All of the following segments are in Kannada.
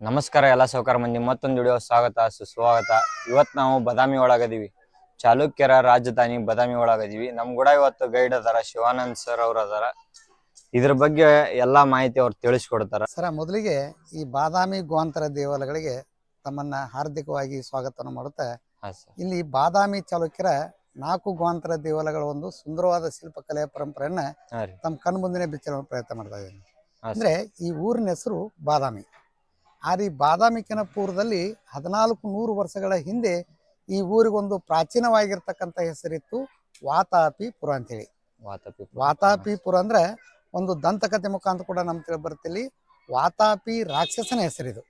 ನಮಸ್ಕಾರ ಎಲ್ಲ ಸೌಕರ್ ಮಂದಿ ಮತ್ತೊಂದು ವಿಡಿಯೋ ಸ್ವಾಗತ ಸುಸ್ವಾಗತ. ಇವತ್ತು ನಾವು ಬದಾಮಿ ಒಳಗದೀವಿ. ಚಾಲುಕ್ಯರ ರಾಜಧಾನಿ ಬದಾಮಿ ಒಳಗದೀವಿ. ನಮ್ ಕೂಡ ಇವತ್ತು ಗೈಡ್ ಅದಾರ ಶಿವಾನಂದ್ ಸರ್ ಅವ್ರ ಅದಾರ. ಇದ್ರ ಬಗ್ಗೆ ಎಲ್ಲಾ ಮಾಹಿತಿ ಅವ್ರು ತಿಳಿಸ್ಕೊಡ್ತಾರ. ಸರ ಮೊದಲಿಗೆ ಈ ಬಾದಾಮಿ ಗೋಂತರ ದೇವಾಲಯಗಳಿಗೆ ತಮ್ಮನ್ನ ಹಾರ್ದಿಕವಾಗಿ ಸ್ವಾಗತವನ್ನು ಮಾಡುತ್ತಾ. ಇಲ್ಲಿ ಬಾದಾಮಿ ಚಾಲುಕ್ಯರ ನಾಲ್ಕು ಗೋಂತರ ದೇವಾಲಯಗಳ ಒಂದು ಸುಂದರವಾದ ಶಿಲ್ಪಕಲೆಯ ಪರಂಪರೆಯನ್ನ ತಮ್ಮ ಕಣ್ಮುಂದಿನ ಬಿಚ್ಚಲು ಪ್ರಯತ್ನ ಮಾಡ್ತಾ ಇದ್ದೀನಿ ಅಂದ್ರೆ ಈ ಊರಿನ ಹೆಸರು ಬಾದಾಮಿ. ಆದ್ರೆ ಈ ಬಾದಾಮಿ ಕೆನಪೂರದಲ್ಲಿ ಹದಿನಾಲ್ಕು ನೂರು ವರ್ಷಗಳ ಹಿಂದೆ ಈ ಊರಿಗೊಂದು ಪ್ರಾಚೀನವಾಗಿರ್ತಕ್ಕಂಥ ಹೆಸರಿತ್ತು ವಾತಾಪಿಪುರ ಅಂತೇಳಿ. ವಾತಾಪಿ ವಾತಾಪಿಪುರ ಅಂದ್ರೆ ಒಂದು ದಂತಕಥೆ ಮುಖಾಂತರ ಕೂಡ ನಮ್ಗೆ ತಿಳಿ ಬರ್ತಿಲ್ಲಿ ವಾತಾಪಿ ರಾಕ್ಷಸನ ಹೆಸರಿದು.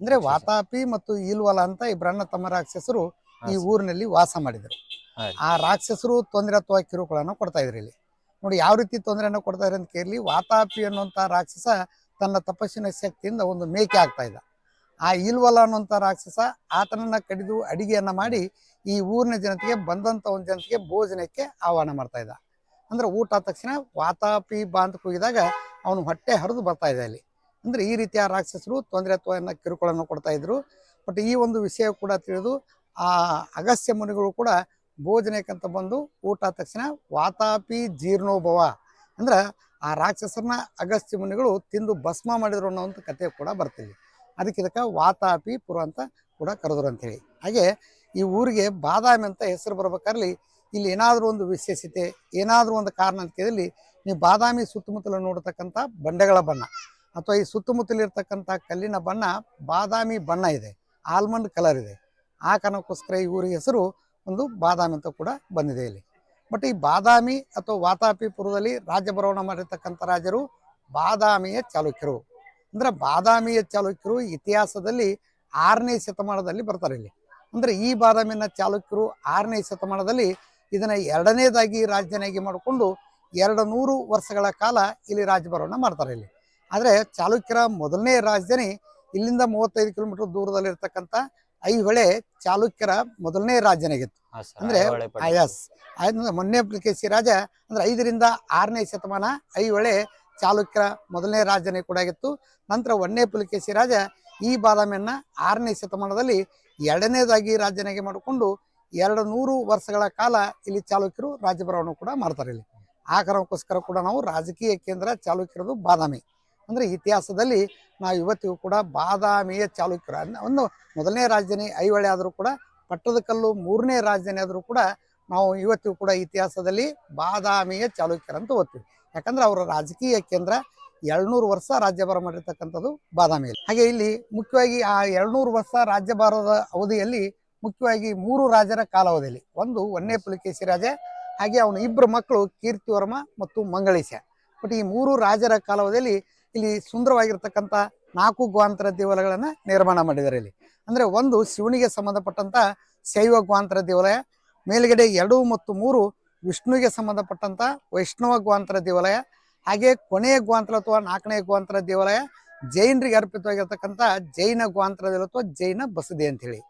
ಅಂದ್ರೆ ವಾತಾಪಿ ಮತ್ತು ಈಲ್ವಲ ಅಂತ ಇಬ್ಬರನ್ನ ತಮ್ಮ ರಾಕ್ಷಸರು ಈ ಊರಿನಲ್ಲಿ ವಾಸ ಮಾಡಿದರು. ಆ ರಾಕ್ಷಸರು ತೊಂದರೆ ಅಥವಾ ಕಿರುಕುಳನ್ನು ಕೊಡ್ತಾ ಇದ್ರು ಇಲ್ಲಿ. ನೋಡಿ ಯಾವ ರೀತಿ ತೊಂದರೆಯನ್ನು ಕೊಡ್ತಾ ಇದ್ರು ಅಂತ ಕೇಳಿ ವಾತಾಪಿ ಅನ್ನುವಂತ ರಾಕ್ಷಸ ತನ್ನ ತಪಸ್ಸಿನ ಶಕ್ತಿಯಿಂದ ಒಂದು ಮೇಕೆ ಆಗ್ತಾ ಇದ್ದ. ಆ ಇಲ್ವಲ ಅನ್ನುವಂಥ ರಾಕ್ಷಸ ಆತನನ್ನ ಕಡಿದು ಅಡಿಗೆಯನ್ನ ಮಾಡಿ ಈ ಊರಿನ ಜನತೆಗೆ ಬಂದಂತ ಒಂದು ಜನತೆಗೆ ಭೋಜನಕ್ಕೆ ಆಹ್ವಾನ ಮಾಡ್ತಾ ಇದ್ದ. ಅಂದ್ರೆ ಊಟ ಆದ ತಕ್ಷಣ ವಾತಾಪಿ ಬಾ ಅಂತ ಕೂಗಿದಾಗ ಅವನು ಹೊಟ್ಟೆ ಹರಿದು ಬರ್ತಾ ಇದೆ ಅಲ್ಲಿ. ಅಂದ್ರೆ ಈ ರೀತಿಯ ರಾಕ್ಷಸರು ತೊಂದರೆ ಅಥವಾ ಕಿರುಕುಳನ್ನು ಕೊಡ್ತಾ ಇದ್ರು. ಬಟ್ ಈ ಒಂದು ವಿಷಯ ಕೂಡ ತಿಳಿದು ಆ ಅಗಸ್ತ್ಯ ಮುನಿಗಳು ಕೂಡ ಭೋಜನಕ್ಕಂತ ಬಂದು ಊಟ ಆದ ತಕ್ಷಣ ವಾತಾಪಿ ಜೀರ್ಣೋಭವ. ಅಂದ್ರ ಆ ರಾಕ್ಷಸರನ್ನ ಅಗಸ್ತ್ಯ ಮುನಿಗಳು ತಿಂದು ಭಸ್ಮ ಮಾಡಿದ್ರು ಅನ್ನೋವಂಥ ಕಥೆ ಕೂಡ ಬರ್ತೀವಿ ಅದಕ್ಕೆ ಇದಕ್ಕೆ ವಾತಾಪಿ ಪುರ ಅಂತ ಕೂಡ ಕರೆದ್ರು ಅಂತೇಳಿ. ಹಾಗೆ ಈ ಊರಿಗೆ ಬಾದಾಮಿ ಅಂತ ಹೆಸರು ಬರ್ಬೇಕಾರ್ಲಿ ಇಲ್ಲಿ ಏನಾದರೂ ಒಂದು ವಿಶೇಷತೆ, ಏನಾದರೂ ಒಂದು ಕಾರಣ ಅಂತ ಹೇಳಿ ನೀವು ಬಾದಾಮಿ ಸುತ್ತಮುತ್ತಲು ನೋಡತಕ್ಕಂಥ ಬಂಡೆಗಳ ಬಣ್ಣ ಅಥವಾ ಈ ಸುತ್ತಮುತ್ತಲಿರ್ತಕ್ಕಂಥ ಕಲ್ಲಿನ ಬಣ್ಣ ಬಾದಾಮಿ ಬಣ್ಣ ಇದೆ, ಆಲ್ಮಂಡ್ ಕಲರ್ ಇದೆ. ಆ ಕಾರಣಕ್ಕೋಸ್ಕರ ಈ ಊರಿಗೆ ಹೆಸರು ಒಂದು ಬಾದಾಮಿ ಅಂತ ಕೂಡ ಬಂದಿದೆ ಇಲ್ಲಿ. ಬಟ್ ಈ ಬಾದಾಮಿ ಅಥವಾ ವಾತಾಪಿಪುರದಲ್ಲಿ ರಾಜ್ಯಭರಣ ಮಾಡಿರ್ತಕ್ಕಂಥ ರಾಜರು ಬಾದಾಮಿಯ ಚಾಲುಕ್ಯರು. ಅಂದ್ರೆ ಬಾದಾಮಿಯ ಚಾಲುಕ್ಯರು ಇತಿಹಾಸದಲ್ಲಿ ಆರನೇ ಶತಮಾನದಲ್ಲಿ ಬರ್ತಾರೆ ಇಲ್ಲಿ. ಅಂದ್ರೆ ಈ ಬಾದಾಮಿನ ಚಾಲುಕ್ಯರು ಆರನೇ ಶತಮಾನದಲ್ಲಿ ಇದನ್ನ ಎರಡನೇದಾಗಿ ರಾಜ್ಯನಾಗಿ ಮಾಡಿಕೊಂಡು ಎರಡು ನೂರು ವರ್ಷಗಳ ಕಾಲ ಇಲ್ಲಿ ರಾಜ್ಯಭರಣ ಮಾಡ್ತಾರೆ ಇಲ್ಲಿ. ಆದ್ರೆ ಚಾಲುಕ್ಯರ ಮೊದಲನೇ ರಾಜಧಾನಿ ಇಲ್ಲಿಂದ ಮೂವತ್ತೈದು ಕಿಲೋಮೀಟರ್ ದೂರದಲ್ಲಿ ಇರ್ತಕ್ಕಂಥ ಐಹೊಳೆ ಚಾಲುಕ್ಯರ ಮೊದಲನೇ ಸರ್. ಅಂದ್ರೆ ಆಯಾಸ್ ಮೊನ್ನೆ ಪುಲಿಕೇಶಿ ರಾಜ ಅಂದ್ರೆ ಐದರಿಂದ ಆರನೇ ಶತಮಾನ ಐಹೊಳೆ ಚಾಲುಕ್ಯರ ಮೊದಲನೇ ರಾಜನೇ ಕೂಡ ಆಗಿತ್ತು. ನಂತರ ಒಂದನೇ ಪುಲಿಕೇಶಿ ರಾಜ ಈ ಬಾದಾಮಿಯನ್ನ ಆರನೇ ಶತಮಾನದಲ್ಲಿ ಎರಡನೇದಾಗಿ ರಾಜನಾಗಿ ಮಾಡಿಕೊಂಡು ಎರಡು ನೂರು ವರ್ಷಗಳ ಕಾಲ ಇಲ್ಲಿ ಚಾಲುಕ್ಯರು ರಾಜಭರವನ್ನು ಕೂಡ ಮಾಡ್ತಾರೆ ಇಲ್ಲಿ. ಆ ಕಾರಣಕ್ಕೋಸ್ಕರ ಕೂಡ ನಾವು ರಾಜಕೀಯ ಕೇಂದ್ರ ಚಾಲುಕ್ಯರದು ಬಾದಾಮಿ. ಅಂದ್ರೆ ಇತಿಹಾಸದಲ್ಲಿ ನಾವು ಇವತ್ತಿಗೂ ಕೂಡ ಬಾದಾಮಿಯ ಚಾಲುಕ್ಯರ ಒಂದು ಮೊದಲನೇ ರಾಜಧಾನಿ ಐಹೊಳೆ ಆದರೂ ಕೂಡ, ಪಟ್ಟದಕಲ್ಲು ಮೂರನೇ ರಾಜಧಾನಿ ಆದರೂ ಕೂಡ ನಾವು ಇವತ್ತಿಗೂ ಕೂಡ ಇತಿಹಾಸದಲ್ಲಿ ಬಾದಾಮಿಯ ಚಾಲುಕ್ಯರ ಅಂತ ಓದ್ತೀವಿ. ಯಾಕಂದ್ರೆ ಅವರ ರಾಜಕೀಯ ಕೇಂದ್ರ ಎರಡ್ನೂರು ವರ್ಷ ರಾಜ್ಯಭಾರ ಮಾಡಿರ್ತಕ್ಕಂಥದ್ದು ಬಾದಾಮಿಯಲ್ಲಿ. ಹಾಗೆ ಇಲ್ಲಿ ಮುಖ್ಯವಾಗಿ ಆ ಎರಡ್ನೂರು ವರ್ಷ ರಾಜ್ಯಭಾರದ ಅವಧಿಯಲ್ಲಿ ಮುಖ್ಯವಾಗಿ ಮೂರು ರಾಜರ ಕಾಲಾವಧಿಯಲ್ಲಿ, ಒಂದು ಒನ್ನೇ ಪುಲಿಕೇಶಿ ರಾಜ, ಹಾಗೆ ಅವನ ಇಬ್ಬರು ಮಕ್ಕಳು ಕೀರ್ತಿವರ್ಮ ಮತ್ತು ಮಂಗಳೇಶ. ಬಟ್ ಈ ಮೂರು ರಾಜರ ಕಾಲಾವಧಿಯಲ್ಲಿ ಇಲ್ಲಿ ಸುಂದರವಾಗಿರ್ತಕ್ಕಂಥ ನಾಲ್ಕು ಗ್ವಾಂತರ ದೇವಾಲಯಗಳನ್ನು ನಿರ್ಮಾಣ ಮಾಡಿದ್ದಾರೆ ಇಲ್ಲಿ. ಅಂದ್ರೆ ಒಂದು ಶಿವನಿಗೆ ಸಂಬಂಧಪಟ್ಟಂತ ಶೈವ ಗ್ವಾಂತರ ದೇವಾಲಯ, ಮೇಲ್ಗಡೆ ಎರಡು ಮತ್ತು ಮೂರು ವಿಷ್ಣುವಿಗೆ ಸಂಬಂಧಪಟ್ಟಂತ ವೈಷ್ಣವ ಗ್ವಾಂತರ ದೇವಾಲಯ, ಹಾಗೆ ಕೊನೆಯ ಗ್ವಾಂತರ ಅಥವಾ ನಾಲ್ಕನೇ ಗ್ವಾಂತರ ದೇವಾಲಯ ಜೈನರಿಗೆ ಅರ್ಪಿತವಾಗಿರ್ತಕ್ಕಂಥ ಜೈನ ಗ್ವಾಂತರ ದೇವಾಲಯ ಅಥವಾ ಜೈನ ಬಸದಿ ಅಂತ ಹೇಳಿ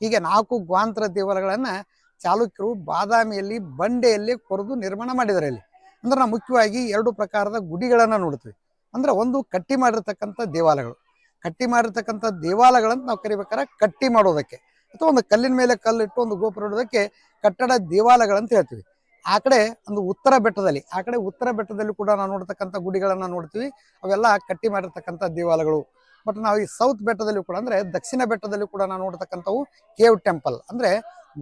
ಹೀಗೆ ನಾಲ್ಕು ಗ್ವಾಂತರ ದೇವಾಲಯಗಳನ್ನು ಚಾಲುಕ್ಯರು ಬಾದಾಮಿಯಲ್ಲಿ, ಬಂಡೆಯಲ್ಲಿ ಕೊರೆದು ನಿರ್ಮಾಣ ಮಾಡಿದ್ದಾರೆ ಇಲ್ಲಿ. ಅಂದ್ರೆ ನಾವು ಮುಖ್ಯವಾಗಿ ಎರಡು ಪ್ರಕಾರದ ಗುಡಿಗಳನ್ನು ನೋಡ್ತೀವಿ. ಅಂದ್ರೆ ಒಂದು ಕಟ್ಟಿ ಮಾಡಿರ್ತಕ್ಕಂಥ ದೇವಾಲಯಗಳು. ಕಟ್ಟಿ ಮಾಡಿರ್ತಕ್ಕಂಥ ದೇವಾಲಯಗಳಂತ ನಾವು ಕರಿಬೇಕಾದ್ರೆ ಕಟ್ಟಿ ಮಾಡೋದಕ್ಕೆ. ಅಥವಾ ಒಂದು ಕಲ್ಲಿನ ಮೇಲೆ ಕಲ್ಲಿಟ್ಟು ಒಂದು ಗೋಪುರ ಇಡೋದಕ್ಕೆ ಕಟ್ಟಡ ದೇವಾಲಯಗಳಂತ ಹೇಳ್ತೀವಿ. ಆ ಕಡೆ ಒಂದು ಉತ್ತರ ಬೆಟ್ಟದಲ್ಲಿ, ಆ ಕಡೆ ಉತ್ತರ ಬೆಟ್ಟದಲ್ಲಿ ಕೂಡ ನಾವು ನೋಡ್ತಕ್ಕಂಥ ಗುಡಿಗಳನ್ನ ನೋಡ್ತೀವಿ. ಅವೆಲ್ಲ ಕಟ್ಟಿ ಮಾಡಿರ್ತಕ್ಕಂಥ ದೇವಾಲಯಗಳು. ಬಟ್ ನಾವು ಈ ಸೌತ್ ಬೆಟ್ಟದಲ್ಲಿ ಕೂಡ ಅಂದ್ರೆ ದಕ್ಷಿಣ ಬೆಟ್ಟದಲ್ಲಿ ಕೂಡ ನಾವು ನೋಡ್ತಕ್ಕಂಥವು ಕೇವ್ ಟೆಂಪಲ್ ಅಂದ್ರೆ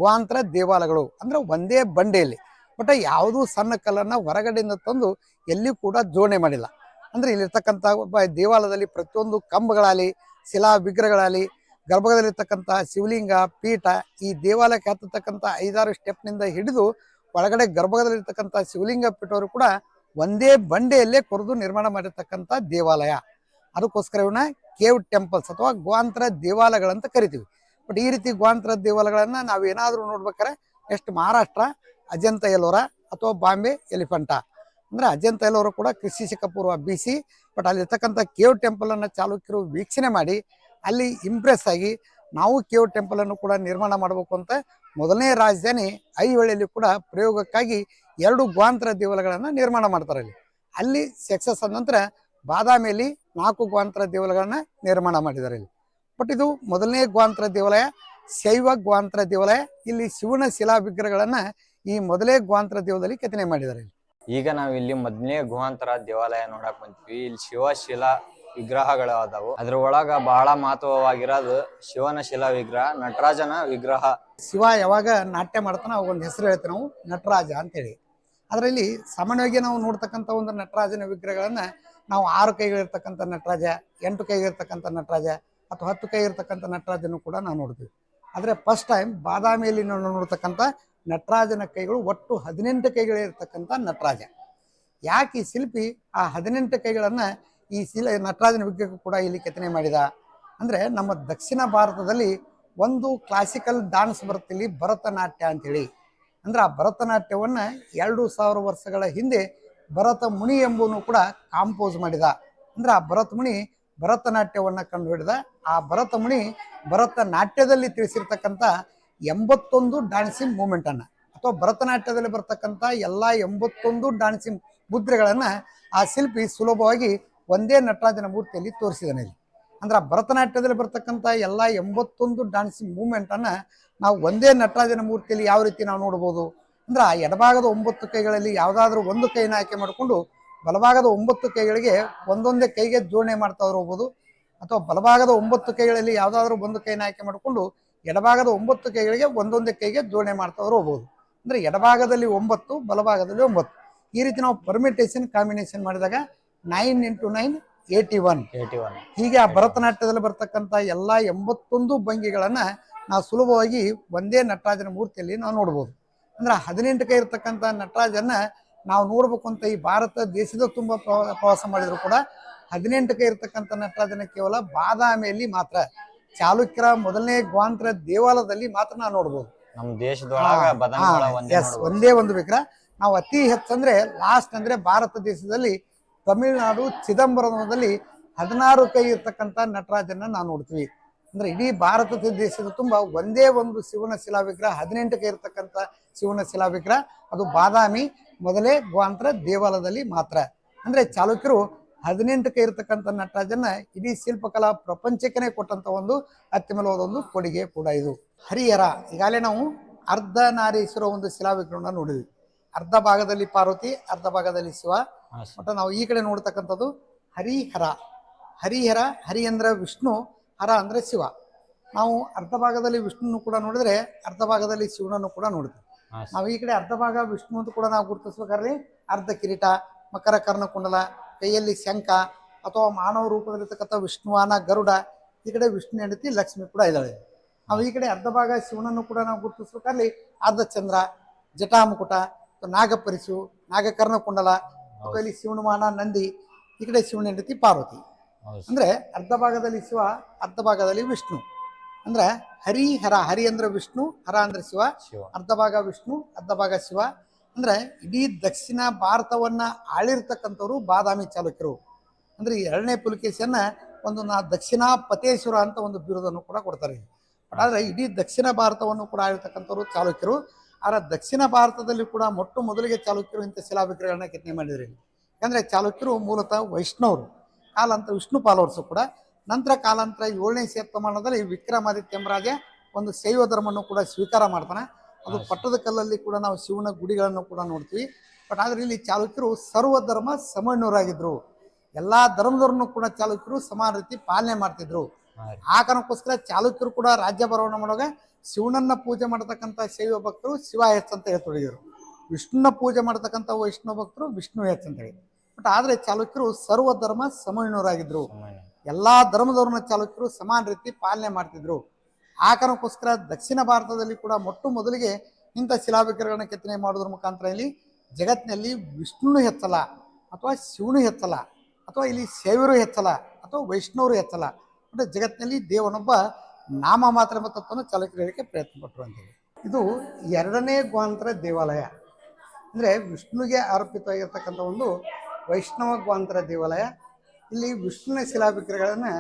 ಗ್ವಾಂತರ ದೇವಾಲಯಗಳು ಅಂದ್ರೆ ಒಂದೇ ಬಂಡೆಯಲ್ಲಿ. ಬಟ್ ಯಾವುದೂ ಸಣ್ಣ ಕಲ್ಲನ್ನ ಹೊರಗಡೆಯಿಂದ ತಂದು ಎಲ್ಲಿ ಕೂಡ ಜೋಡಣೆ ಮಾಡಿಲ್ಲ. ಅಂದ್ರೆ ಇಲ್ಲಿರ್ತಕ್ಕಂಥ ಒಬ್ಬ ದೇವಾಲಯದಲ್ಲಿ ಪ್ರತಿಯೊಂದು ಕಂಬಗಳಾಗಲಿ, ಶಿಲಾ ವಿಗ್ರಹಗಳಾಗಲಿ ಗರ್ಭದಲ್ಲಿರ್ತಕ್ಕಂಥ ಶಿವಲಿಂಗ, ಪೀಠ ಈ ದೇವಾಲಯಕ್ಕೆ ಹತ್ತತಕ್ಕಂಥ ಐದಾರು ಸ್ಟೆಪ್ನಿಂದ ಹಿಡಿದು ಒಳಗಡೆ ಗರ್ಭದಲ್ಲಿರ್ತಕ್ಕಂಥ ಶಿವಲಿಂಗ ಪೀಠವರು ಕೂಡ ಒಂದೇ ಬಂಡೆಯಲ್ಲೇ ಕೊರೆದು ನಿರ್ಮಾಣ ಮಾಡಿರ್ತಕ್ಕಂಥ ದೇವಾಲಯ. ಅದಕ್ಕೋಸ್ಕರ ಇವನ್ನ ಕೇವ್ ಟೆಂಪಲ್ಸ್ ಅಥವಾ ಗ್ವಾಂತರ ದೇವಾಲಯಗಳಂತ ಕರಿತೀವಿ. ಬಟ್ ಈ ರೀತಿ ಗ್ವಾಂತರ ದೇವಾಲಯಗಳನ್ನ ನಾವು ಏನಾದರೂ ನೋಡ್ಬೇಕಾರೆ ನೆಕ್ಸ್ಟ್ ಮಹಾರಾಷ್ಟ್ರ, ಅಜಂತ ಎಲ್ಲೋರ ಅಥವಾ ಬಾಂಬೆ ಎಲಿಫೆಂಟಾ. ಅಂದ್ರೆ ಅಜಂತ ಎಲ್ಲೋರ ಕೂಡ ಕೃಷಿ ಪೂರ್ವ ಬಿ ಸಿ, ಬಟ್ ಅಲ್ಲಿರ್ತಕ್ಕಂಥ ಕೇವ್ ಟೆಂಪಲ್ ಅನ್ನ ಚಾಲುಕ್ಯರು ವೀಕ್ಷಣೆ ಮಾಡಿ, ಅಲ್ಲಿ ಇಂಪ್ರೆಸ್ ಆಗಿ ನಾವು ಕೇವ್ ಟೆಂಪಲ್ ಅನ್ನು ಕೂಡ ನಿರ್ಮಾಣ ಮಾಡಬೇಕು ಅಂತ ಮೊದಲನೇ ರಾಜಧಾನಿ ಐಹೊಳೆಯಲ್ಲಿ ಕೂಡ ಪ್ರಯೋಗಕ್ಕಾಗಿ ಎರಡು ಗ್ವಾಂತರ ದೇವಲಗಳನ್ನು ನಿರ್ಮಾಣ ಮಾಡ್ತಾರೆ ಅಲ್ಲಿ. ಅಲ್ಲಿ ಸಕ್ಸಸ್ ಆದ ನಂತರ ಬಾದಾಮಿಯಲ್ಲಿ ನಾಲ್ಕು ಗ್ವಾಂತರ ದೇವಾಲಯಗಳನ್ನು ನಿರ್ಮಾಣ ಮಾಡಿದ್ದಾರೆ ಇಲ್ಲಿ ಬಟ್ ಇದು ಮೊದಲನೇ ಗ್ವಾಂತರ ದೇವಾಲಯ, ಶೈವ ಗ್ವಾಂತರ ದೇವಾಲಯ, ಇಲ್ಲಿ ಶಿವನ ಶಿಲಾ ವಿಗ್ರಹಗಳನ್ನು ಈ ಮೊದಲೇ ಗ್ವಾಂತರ ದೇವದಲ್ಲಿ ಕೆತ್ತನೆ ಮಾಡಿದ್ದಾರೆ ಈಗ ನಾವಿಲ್ಲಿ ಮೊದಲನೇ ಗುಹಾಂತರ ದೇವಾಲಯ ನೋಡಕ್ ಬಂತೀವಿ ಇಲ್ಲಿ ಶಿವಶಿಲಾ ವಿಗ್ರಹಗಳು ಅದಾವು ಅದ್ರ ಒಳಗ ಬಹಳ ಮಹತ್ವವಾಗಿರೋದು ಶಿವನ ಶಿಲಾ ವಿಗ್ರಹ, ನಟರಾಜನ ವಿಗ್ರಹ. ಶಿವ ಯಾವಾಗ ನಾಟ್ಯ ಮಾಡ್ತಾನ ಒಂದು ಹೆಸರು ಹೇಳ್ತೀವಿ ನಾವು, ನಟರಾಜ ಅಂತೇಳಿ. ಅದರಲ್ಲಿ ಸಾಮಾನ್ಯವಾಗಿ ನಾವು ನೋಡ್ತಕ್ಕಂಥ ಒಂದು ನಟರಾಜನ ವಿಗ್ರಹಗಳನ್ನ ನಾವು ಆರು ಕೈಗಳಿರ್ತಕ್ಕಂಥ ನಟರಾಜ, ಎಂಟು ಕೈಗಳಿರ್ತಕ್ಕಂಥ ನಟರಾಜ ಅಥವಾ ಹತ್ತು ಕೈಗಿರ್ತಕ್ಕಂಥ ನಟರಾಜನು ಕೂಡ ನಾವು ನೋಡ್ತೀವಿ. ಆದರೆ ಫಸ್ಟ್ ಟೈಮ್ ಬಾದಾಮಿಯಲ್ಲಿ ನಾವು ನೋಡ್ತಕ್ಕಂಥ ನಟರಾಜನ ಕೈಗಳು ಒಟ್ಟು ಹದಿನೆಂಟು ಕೈಗಳಿರ್ತಕ್ಕಂಥ ನಟರಾಜ. ಯಾಕೆ ಈ ಶಿಲ್ಪಿ ಆ ಹದಿನೆಂಟು ಕೈಗಳನ್ನು ಈ ಶಿಲ, ನಟರಾಜನ ವಿಗ್ರಹ ಕೂಡ ಇಲ್ಲಿ ಕೆತ್ತನೆ ಮಾಡಿದ? ಅಂದರೆ ನಮ್ಮ ದಕ್ಷಿಣ ಭಾರತದಲ್ಲಿ ಒಂದು ಕ್ಲಾಸಿಕಲ್ ಡಾನ್ಸ್ ಬರುತ್ತೆ ಇಲ್ಲಿ ಭರತನಾಟ್ಯ ಅಂಥೇಳಿ ಅಂದ್ರೆ ಆ ಭರತನಾಟ್ಯವನ್ನು ಎರಡು ಸಾವಿರ ವರ್ಷಗಳ ಹಿಂದೆ ಭರತ ಮುನಿ ಎಂಬುವನು ಕೂಡ ಕಾಂಪೋಸ್ ಮಾಡಿದ. ಅಂದ್ರೆ ಆ ಭರತ ಮುನಿ ಭರತನಾಟ್ಯವನ್ನು ಕಂಡು ಹಿಡಿದ ಆ ಭರತ ಮುನಿ ಭರತನಾಟ್ಯದಲ್ಲಿ ತಿಳಿಸಿರ್ತಕ್ಕಂಥ ಎಂಬತ್ತೊಂದು ಡಾನ್ಸಿಂಗ್ ಮೂಮೆಂಟನ್ನು ಅಥವಾ ಭರತನಾಟ್ಯದಲ್ಲಿ ಬರ್ತಕ್ಕಂಥ ಎಲ್ಲಾ ಎಂಬತ್ತೊಂದು ಡಾನ್ಸಿಂಗ್ ಮುದ್ರೆಗಳನ್ನು ಆ ಶಿಲ್ಪಿ ಸುಲಭವಾಗಿ ಒಂದೇ ನಟರಾಜನ ಮೂರ್ತಿಯಲ್ಲಿ ತೋರಿಸಿದಾನೆ ಇಲ್ಲಿ. ಅಂದ್ರೆ ಭರತನಾಟ್ಯದಲ್ಲಿ ಬರ್ತಕ್ಕಂಥ ಎಲ್ಲ ಎಂಬತ್ತೊಂದು ಡಾನ್ಸಿಂಗ್ ಮೂಮೆಂಟನ್ನು ನಾವು ಒಂದೇ ನಟರಾಜನ ಮೂರ್ತಿಯಲ್ಲಿ ಯಾವ ರೀತಿ ನಾವು ನೋಡ್ಬೋದು? ಅಂದ್ರೆ ಆ ಎಡಭಾಗದ ಒಂಬತ್ತು ಕೈಗಳಲ್ಲಿ ಯಾವುದಾದ್ರೂ ಒಂದು ಕೈನ ಆಯ್ಕೆ ಮಾಡಿಕೊಂಡು ಬಲಭಾಗದ ಒಂಬತ್ತು ಕೈಗಳಿಗೆ ಒಂದೊಂದೇ ಕೈಗೆ ಜೋಡಣೆ ಮಾಡ್ತಾ ಹೋಗ್ಬೋದು. ಅಥವಾ ಬಲಭಾಗದ ಒಂಬತ್ತು ಕೈಗಳಲ್ಲಿ ಯಾವುದಾದ್ರೂ ಒಂದು ಕೈನ ಆಯ್ಕೆ ಮಾಡಿಕೊಂಡು ಎಡಭಾಗದ ಒಂಬತ್ತು ಕೈಗಳಿಗೆ ಒಂದೊಂದೇ ಕೈಗೆ ಜೋಡಣೆ ಮಾಡ್ತಾ ಹೋಗ್ಬೋದು. ಅಂದ್ರೆ ಎಡಭಾಗದಲ್ಲಿ ಒಂಬತ್ತು ಬಲಭಾಗದಲ್ಲಿ ಒಂಬತ್ತು. ಈ ರೀತಿ ನಾವು ಪರ್ಮಿಟೇಷನ್ ಕಾಂಬಿನೇಷನ್ ಮಾಡಿದಾಗ nine into nine eighty one eighty one ಹೀಗೆ ಆ ಭರತನಾಟ್ಯದಲ್ಲಿ ಬರ್ತಕ್ಕಂಥ ಎಲ್ಲ ಎಂಬತ್ತೊಂದು ಭಂಗಿಗಳನ್ನು ನಾವು ಸುಲಭವಾಗಿ ಒಂದೇ ನಟರಾಜನ ಮೂರ್ತಿಯಲ್ಲಿ ನಾವು ನೋಡ್ಬೋದು. ಅಂದ್ರೆ ಹದಿನೆಂಟು ಕೈ ಇರ್ತಕ್ಕಂಥ ನಟರಾಜನ್ನ ನಾವು ನೋಡ್ಬೇಕು ಅಂತ ಈ ಭಾರತ ದೇಶದ ತುಂಬ ಪ್ರವ- ಪ್ರವಾಸ ಮಾಡಿದ್ರು ಕೂಡ ಹದಿನೆಂಟು ಕೈ ಇರತಕ್ಕಂಥ ನಟರಾಜನ ಕೇವಲ ಬಾದಾಮಿಯಲ್ಲಿ ಮಾತ್ರ. ಚಾಲುಕ್ಯರ ಮೊದಲನೇ ಗ್ವಾಂತರ ದೇವಾಲಯದಲ್ಲಿ ಮಾತ್ರ ನಾವು ನೋಡ್ಬೋದು. ನಮ್ಮ ದೇಶದೊಳಗ ಬದನೆಗಳ ಒಂದೇ ಎಸ್ ನೋಡ್ಬೋದು. ಒಂದೇ ಒಂದು ವಿಗ್ರಹ. ನಾವು ಅತಿ ಹೆಚ್ಚಂದ್ರೆ ಲಾಸ್ಟ್ ಅಂದ್ರೆ ಭಾರತ ದೇಶದಲ್ಲಿ ತಮಿಳುನಾಡು ಚಿದಂಬರದಲ್ಲಿ ಹದಿನಾರು ಕೈ ಇರ್ತಕ್ಕಂಥ ನಟರಾಜನ್ನ ನಾವು ನೋಡ್ತೀವಿ. ಅಂದ್ರೆ ಇಡೀ ಭಾರತ ದೇಶದ ತುಂಬಾ ಒಂದೇ ಒಂದು ಶಿವನ ಶಿಲಾ ವಿಗ್ರಹ ಹದಿನೆಂಟು ಕೈ ಇರ್ತಕ್ಕಂಥ ಶಿವನ ಶಿಲಾ ವಿಗ್ರಹ. ಅದು ಬಾದಾಮಿ ಮೊದಲೇ ಗ್ವಾಂತರ ದೇವಾಲಯದಲ್ಲಿ ಮಾತ್ರ. ಅಂದ್ರೆ ಚಾಲುಕ್ಯರು ಹದಿನೆಂಟು ಇರತಕ್ಕಂಥ ನಟರಾಜನ್ನ ಇಡೀ ಶಿಲ್ಪಕಲಾ ಪ್ರಪಂಚಕ್ಕೆ ಕೊಟ್ಟಂತ ಒಂದು ಅತ್ಯಮೂಲವಾದ ಒಂದು ಕೊಡುಗೆ ಕೂಡ ಇದು. ಹರಿಹರ ಈಗಾಗಲೇ ನಾವು ಅರ್ಧ ನಾರೀಶ್ವರ ಒಂದು ಶಿಲಾ ವಿಗ್ರಹವನ್ನ ನೋಡಿದ್ವಿ. ಅರ್ಧ ಭಾಗದಲ್ಲಿ ಪಾರ್ವತಿ ಅರ್ಧ ಭಾಗದಲ್ಲಿ ಶಿವ. ಮತ್ತೆ ಮತ್ತು ನಾವು ಈ ಕಡೆ ನೋಡ್ತಕ್ಕಂಥದ್ದು ಹರಿಹರ. ಹರಿಹರ ಹರಿ ಅಂದ್ರೆ ವಿಷ್ಣು ಹರ ಅಂದ್ರೆ ಶಿವ. ನಾವು ಅರ್ಧ ಭಾಗದಲ್ಲಿ ವಿಷ್ಣುನು ಕೂಡ ನೋಡಿದ್ರೆ ಅರ್ಧ ಭಾಗದಲ್ಲಿ ಶಿವನನ್ನು ಕೂಡ ನೋಡಿದ್ವಿ. ನಾವು ಈ ಕಡೆ ಅರ್ಧ ಭಾಗ ವಿಷ್ಣು ಅಂತ ಕೂಡ ನಾವು ಗುರುತಿಸ್ಬೇಕಾದ್ರೆ ಅರ್ಧ ಕಿರೀಟ ಮಕರ ಕರ್ಣಕುಂಡಲ ಕೈಯಲ್ಲಿ ಶಂಖ ಅಥವಾ ಮಾನವ ರೂಪದಲ್ಲಿರ್ತಕ್ಕಂಥ ವಿಷ್ಣುವಾನ ಗರುಡ ಈ ಕಡೆ ವಿಷ್ಣು ಹೆಂಡತಿ ಲಕ್ಷ್ಮಿ ಕೂಡ ಇದ್ದಾಳೆ. ನಾವು ಈ ಕಡೆ ಅರ್ಧ ಭಾಗ ಶಿವನನ್ನು ಕೂಡ ನಾವು ಗುರುತಿಸ್ಬೇಕಾದ್ರೆ ಅರ್ಧ ಚಂದ್ರ ಜಟಾಮುಕುಟ ನಾಗಪರಿಸು ನಾಗಕರ್ಣಕುಂಡಲ ಅಥವಾ ಇಲ್ಲಿ ಶಿವನುಮಾನ ನಂದಿ ಈ ಕಡೆ ಶಿವನ ಹೆಂಡತಿ ಪಾರ್ವತಿ. ಅಂದ್ರೆ ಅರ್ಧ ಭಾಗದಲ್ಲಿ ಶಿವ ಅರ್ಧ ಭಾಗದಲ್ಲಿ ವಿಷ್ಣು. ಅಂದ್ರೆ ಹರಿ ಹರ ಹರಿ ಅಂದ್ರೆ ವಿಷ್ಣು ಹರ ಅಂದ್ರೆ ಶಿವ ಶಿವ. ಅರ್ಧ ಭಾಗ ವಿಷ್ಣು ಅರ್ಧ ಭಾಗ ಶಿವ ಅಂದ್ರೆ ಇಡೀ ದಕ್ಷಿಣ ಭಾರತವನ್ನ ಆಳಿರ್ತಕ್ಕಂಥವ್ರು ಬಾದಾಮಿ ಚಾಲುಕ್ಯರು ಅಂದ್ರೆ ಎರಡನೇ ಪುಲಕೇಶಿಯನ್ನ ಒಂದು ನಾ ದಕ್ಷಿಣ ಪತೇಶ್ವರ ಅಂತ ಒಂದು ಬಿರುದನ್ನು ಕೂಡ ಕೊಡ್ತಾರೆ. ಬಟ್ ಆದ್ರೆ ಇಡೀ ದಕ್ಷಿಣ ಭಾರತವನ್ನು ಕೂಡ ಆಳಿರ್ತಕ್ಕಂಥವ್ರು ಚಾಲುಕ್ಯರು ಆದ್ರೆ ದಕ್ಷಿಣ ಭಾರತದಲ್ಲಿ ಕೂಡ ಮೊಟ್ಟ ಮೊದಲಿಗೆ ಚಾಲುಕ್ಯರು ಇಂಥ ಶಿಲಾಭಿಗ್ರಹಗಳನ್ನ ಕೆತ್ತನೆ ಮಾಡಿದ್ರು. ಯಾಕಂದರೆ ಚಾಲುಕ್ಯರು ಮೂಲತಃ ವೈಷ್ಣವರು. ಕಾಲಾಂತರ ವಿಷ್ಣು ಪಾಲವರ್ಸು ಕೂಡ. ನಂತರ ಕಾಲಾಂತರ ಏಳನೇ ಶತಮಾನದಲ್ಲಿ ವಿಕ್ರಮಾದಿತ್ಯಮರಾಜ ಒಂದು ಶೈವ ಧರ್ಮವನ್ನು ಕೂಡ ಸ್ವೀಕಾರ ಮಾಡ್ತಾನೆ. ಅದು ಪಟ್ಟದ ಕಲ್ಲಲ್ಲಿ ಕೂಡ ನಾವು ಶಿವನ ಗುಡಿಗಳನ್ನು ಕೂಡ ನೋಡ್ತೀವಿ. ಬಟ್ ಆದ್ರೆ ಇಲ್ಲಿ ಚಾಲುಕ್ಯರು ಸರ್ವ ಧರ್ಮ ಸಮನ್ವರಾಗಿದ್ರು ಎಲ್ಲಾ ಧರ್ಮದವ್ರನ್ನು ಕೂಡ ಚಾಲುಕ್ಯರು ಸಮಾನ ರೀತಿ ಪಾಲನೆ ಮಾಡ್ತಿದ್ರು. ಆ ಕಾರಣಕ್ಕೋಸ್ಕರ ಚಾಲುಕ್ಯರು ಕೂಡ ರಾಜ್ಯ ಬರವಣ ಮಾಡುವಾಗ ಶಿವನನ್ನ ಪೂಜೆ ಮಾಡತಕ್ಕಂಥ ಶೈವ ಭಕ್ತರು ಶಿವ ಹೆಚ್ಚಂತ ಹೇಳ್ತೊಡಗಿದ್ರು. ವಿಷ್ಣುನ ಪೂಜೆ ಮಾಡತಕ್ಕಂಥ ವೈಷ್ಣವ ಭಕ್ತರು ವಿಷ್ಣು ಹೆಚ್ಚಂತ ಹೇಳಿ ಬಟ್ ಆದ್ರೆ ಚಾಲುಕ್ಯರು ಸರ್ವ ಧರ್ಮ ಸಮನ್ವರಾಗಿದ್ರು. ಎಲ್ಲಾ ಧರ್ಮದವ್ರನ್ನ ಚಾಲುಕ್ಯರು ಸಮಾನ ರೀತಿ ಪಾಲನೆ ಮಾಡ್ತಿದ್ರು. ಆ ಕಾರಣಕ್ಕೋಸ್ಕರ ದಕ್ಷಿಣ ಭಾರತದಲ್ಲಿ ಕೂಡ ಮೊಟ್ಟ ಮೊದಲಿಗೆ ಇಂಥ ಶಿಲಾವಿಗ್ರಹಗಳನ್ನ ಕೆತ್ತನೆ ಮಾಡೋದ್ರ ಮುಖಾಂತರ ಇಲ್ಲಿ ಜಗತ್ತಿನಲ್ಲಿ ವಿಷ್ಣುನು ಹೆಚ್ಚಲ ಅಥವಾ ಶಿವನು ಹೆಚ್ಚಲ ಅಥವಾ ಇಲ್ಲಿ ಶೈವರು ಹೆಚ್ಚಲ ಅಥವಾ ವೈಷ್ಣವರು ಹೆಚ್ಚಲ ಅಂದರೆ ಜಗತ್ತಿನಲ್ಲಿ ದೇವನೊಬ್ಬ ನಾಮ ಮಾತ್ರ ಎಂಬ ತತ್ವವನ್ನು ಚಲಕ್ಕೆ ಪ್ರಯತ್ನ ಪಟ್ಟರು ಅಂತೇಳಿ ಇದು ಎರಡನೇ ಗ್ವಾಂತರ ದೇವಾಲಯ. ಅಂದರೆ ವಿಷ್ಣುಗೆ ಅರ್ಪಿತವಾಗಿರ್ತಕ್ಕಂಥ ಒಂದು ವೈಷ್ಣವ ಗ್ವಾಂತರ ದೇವಾಲಯ. ಇಲ್ಲಿ ವಿಷ್ಣುವಿನ ಶಿಲಾ ವಿಗ್ರಹಗಳನ್ನು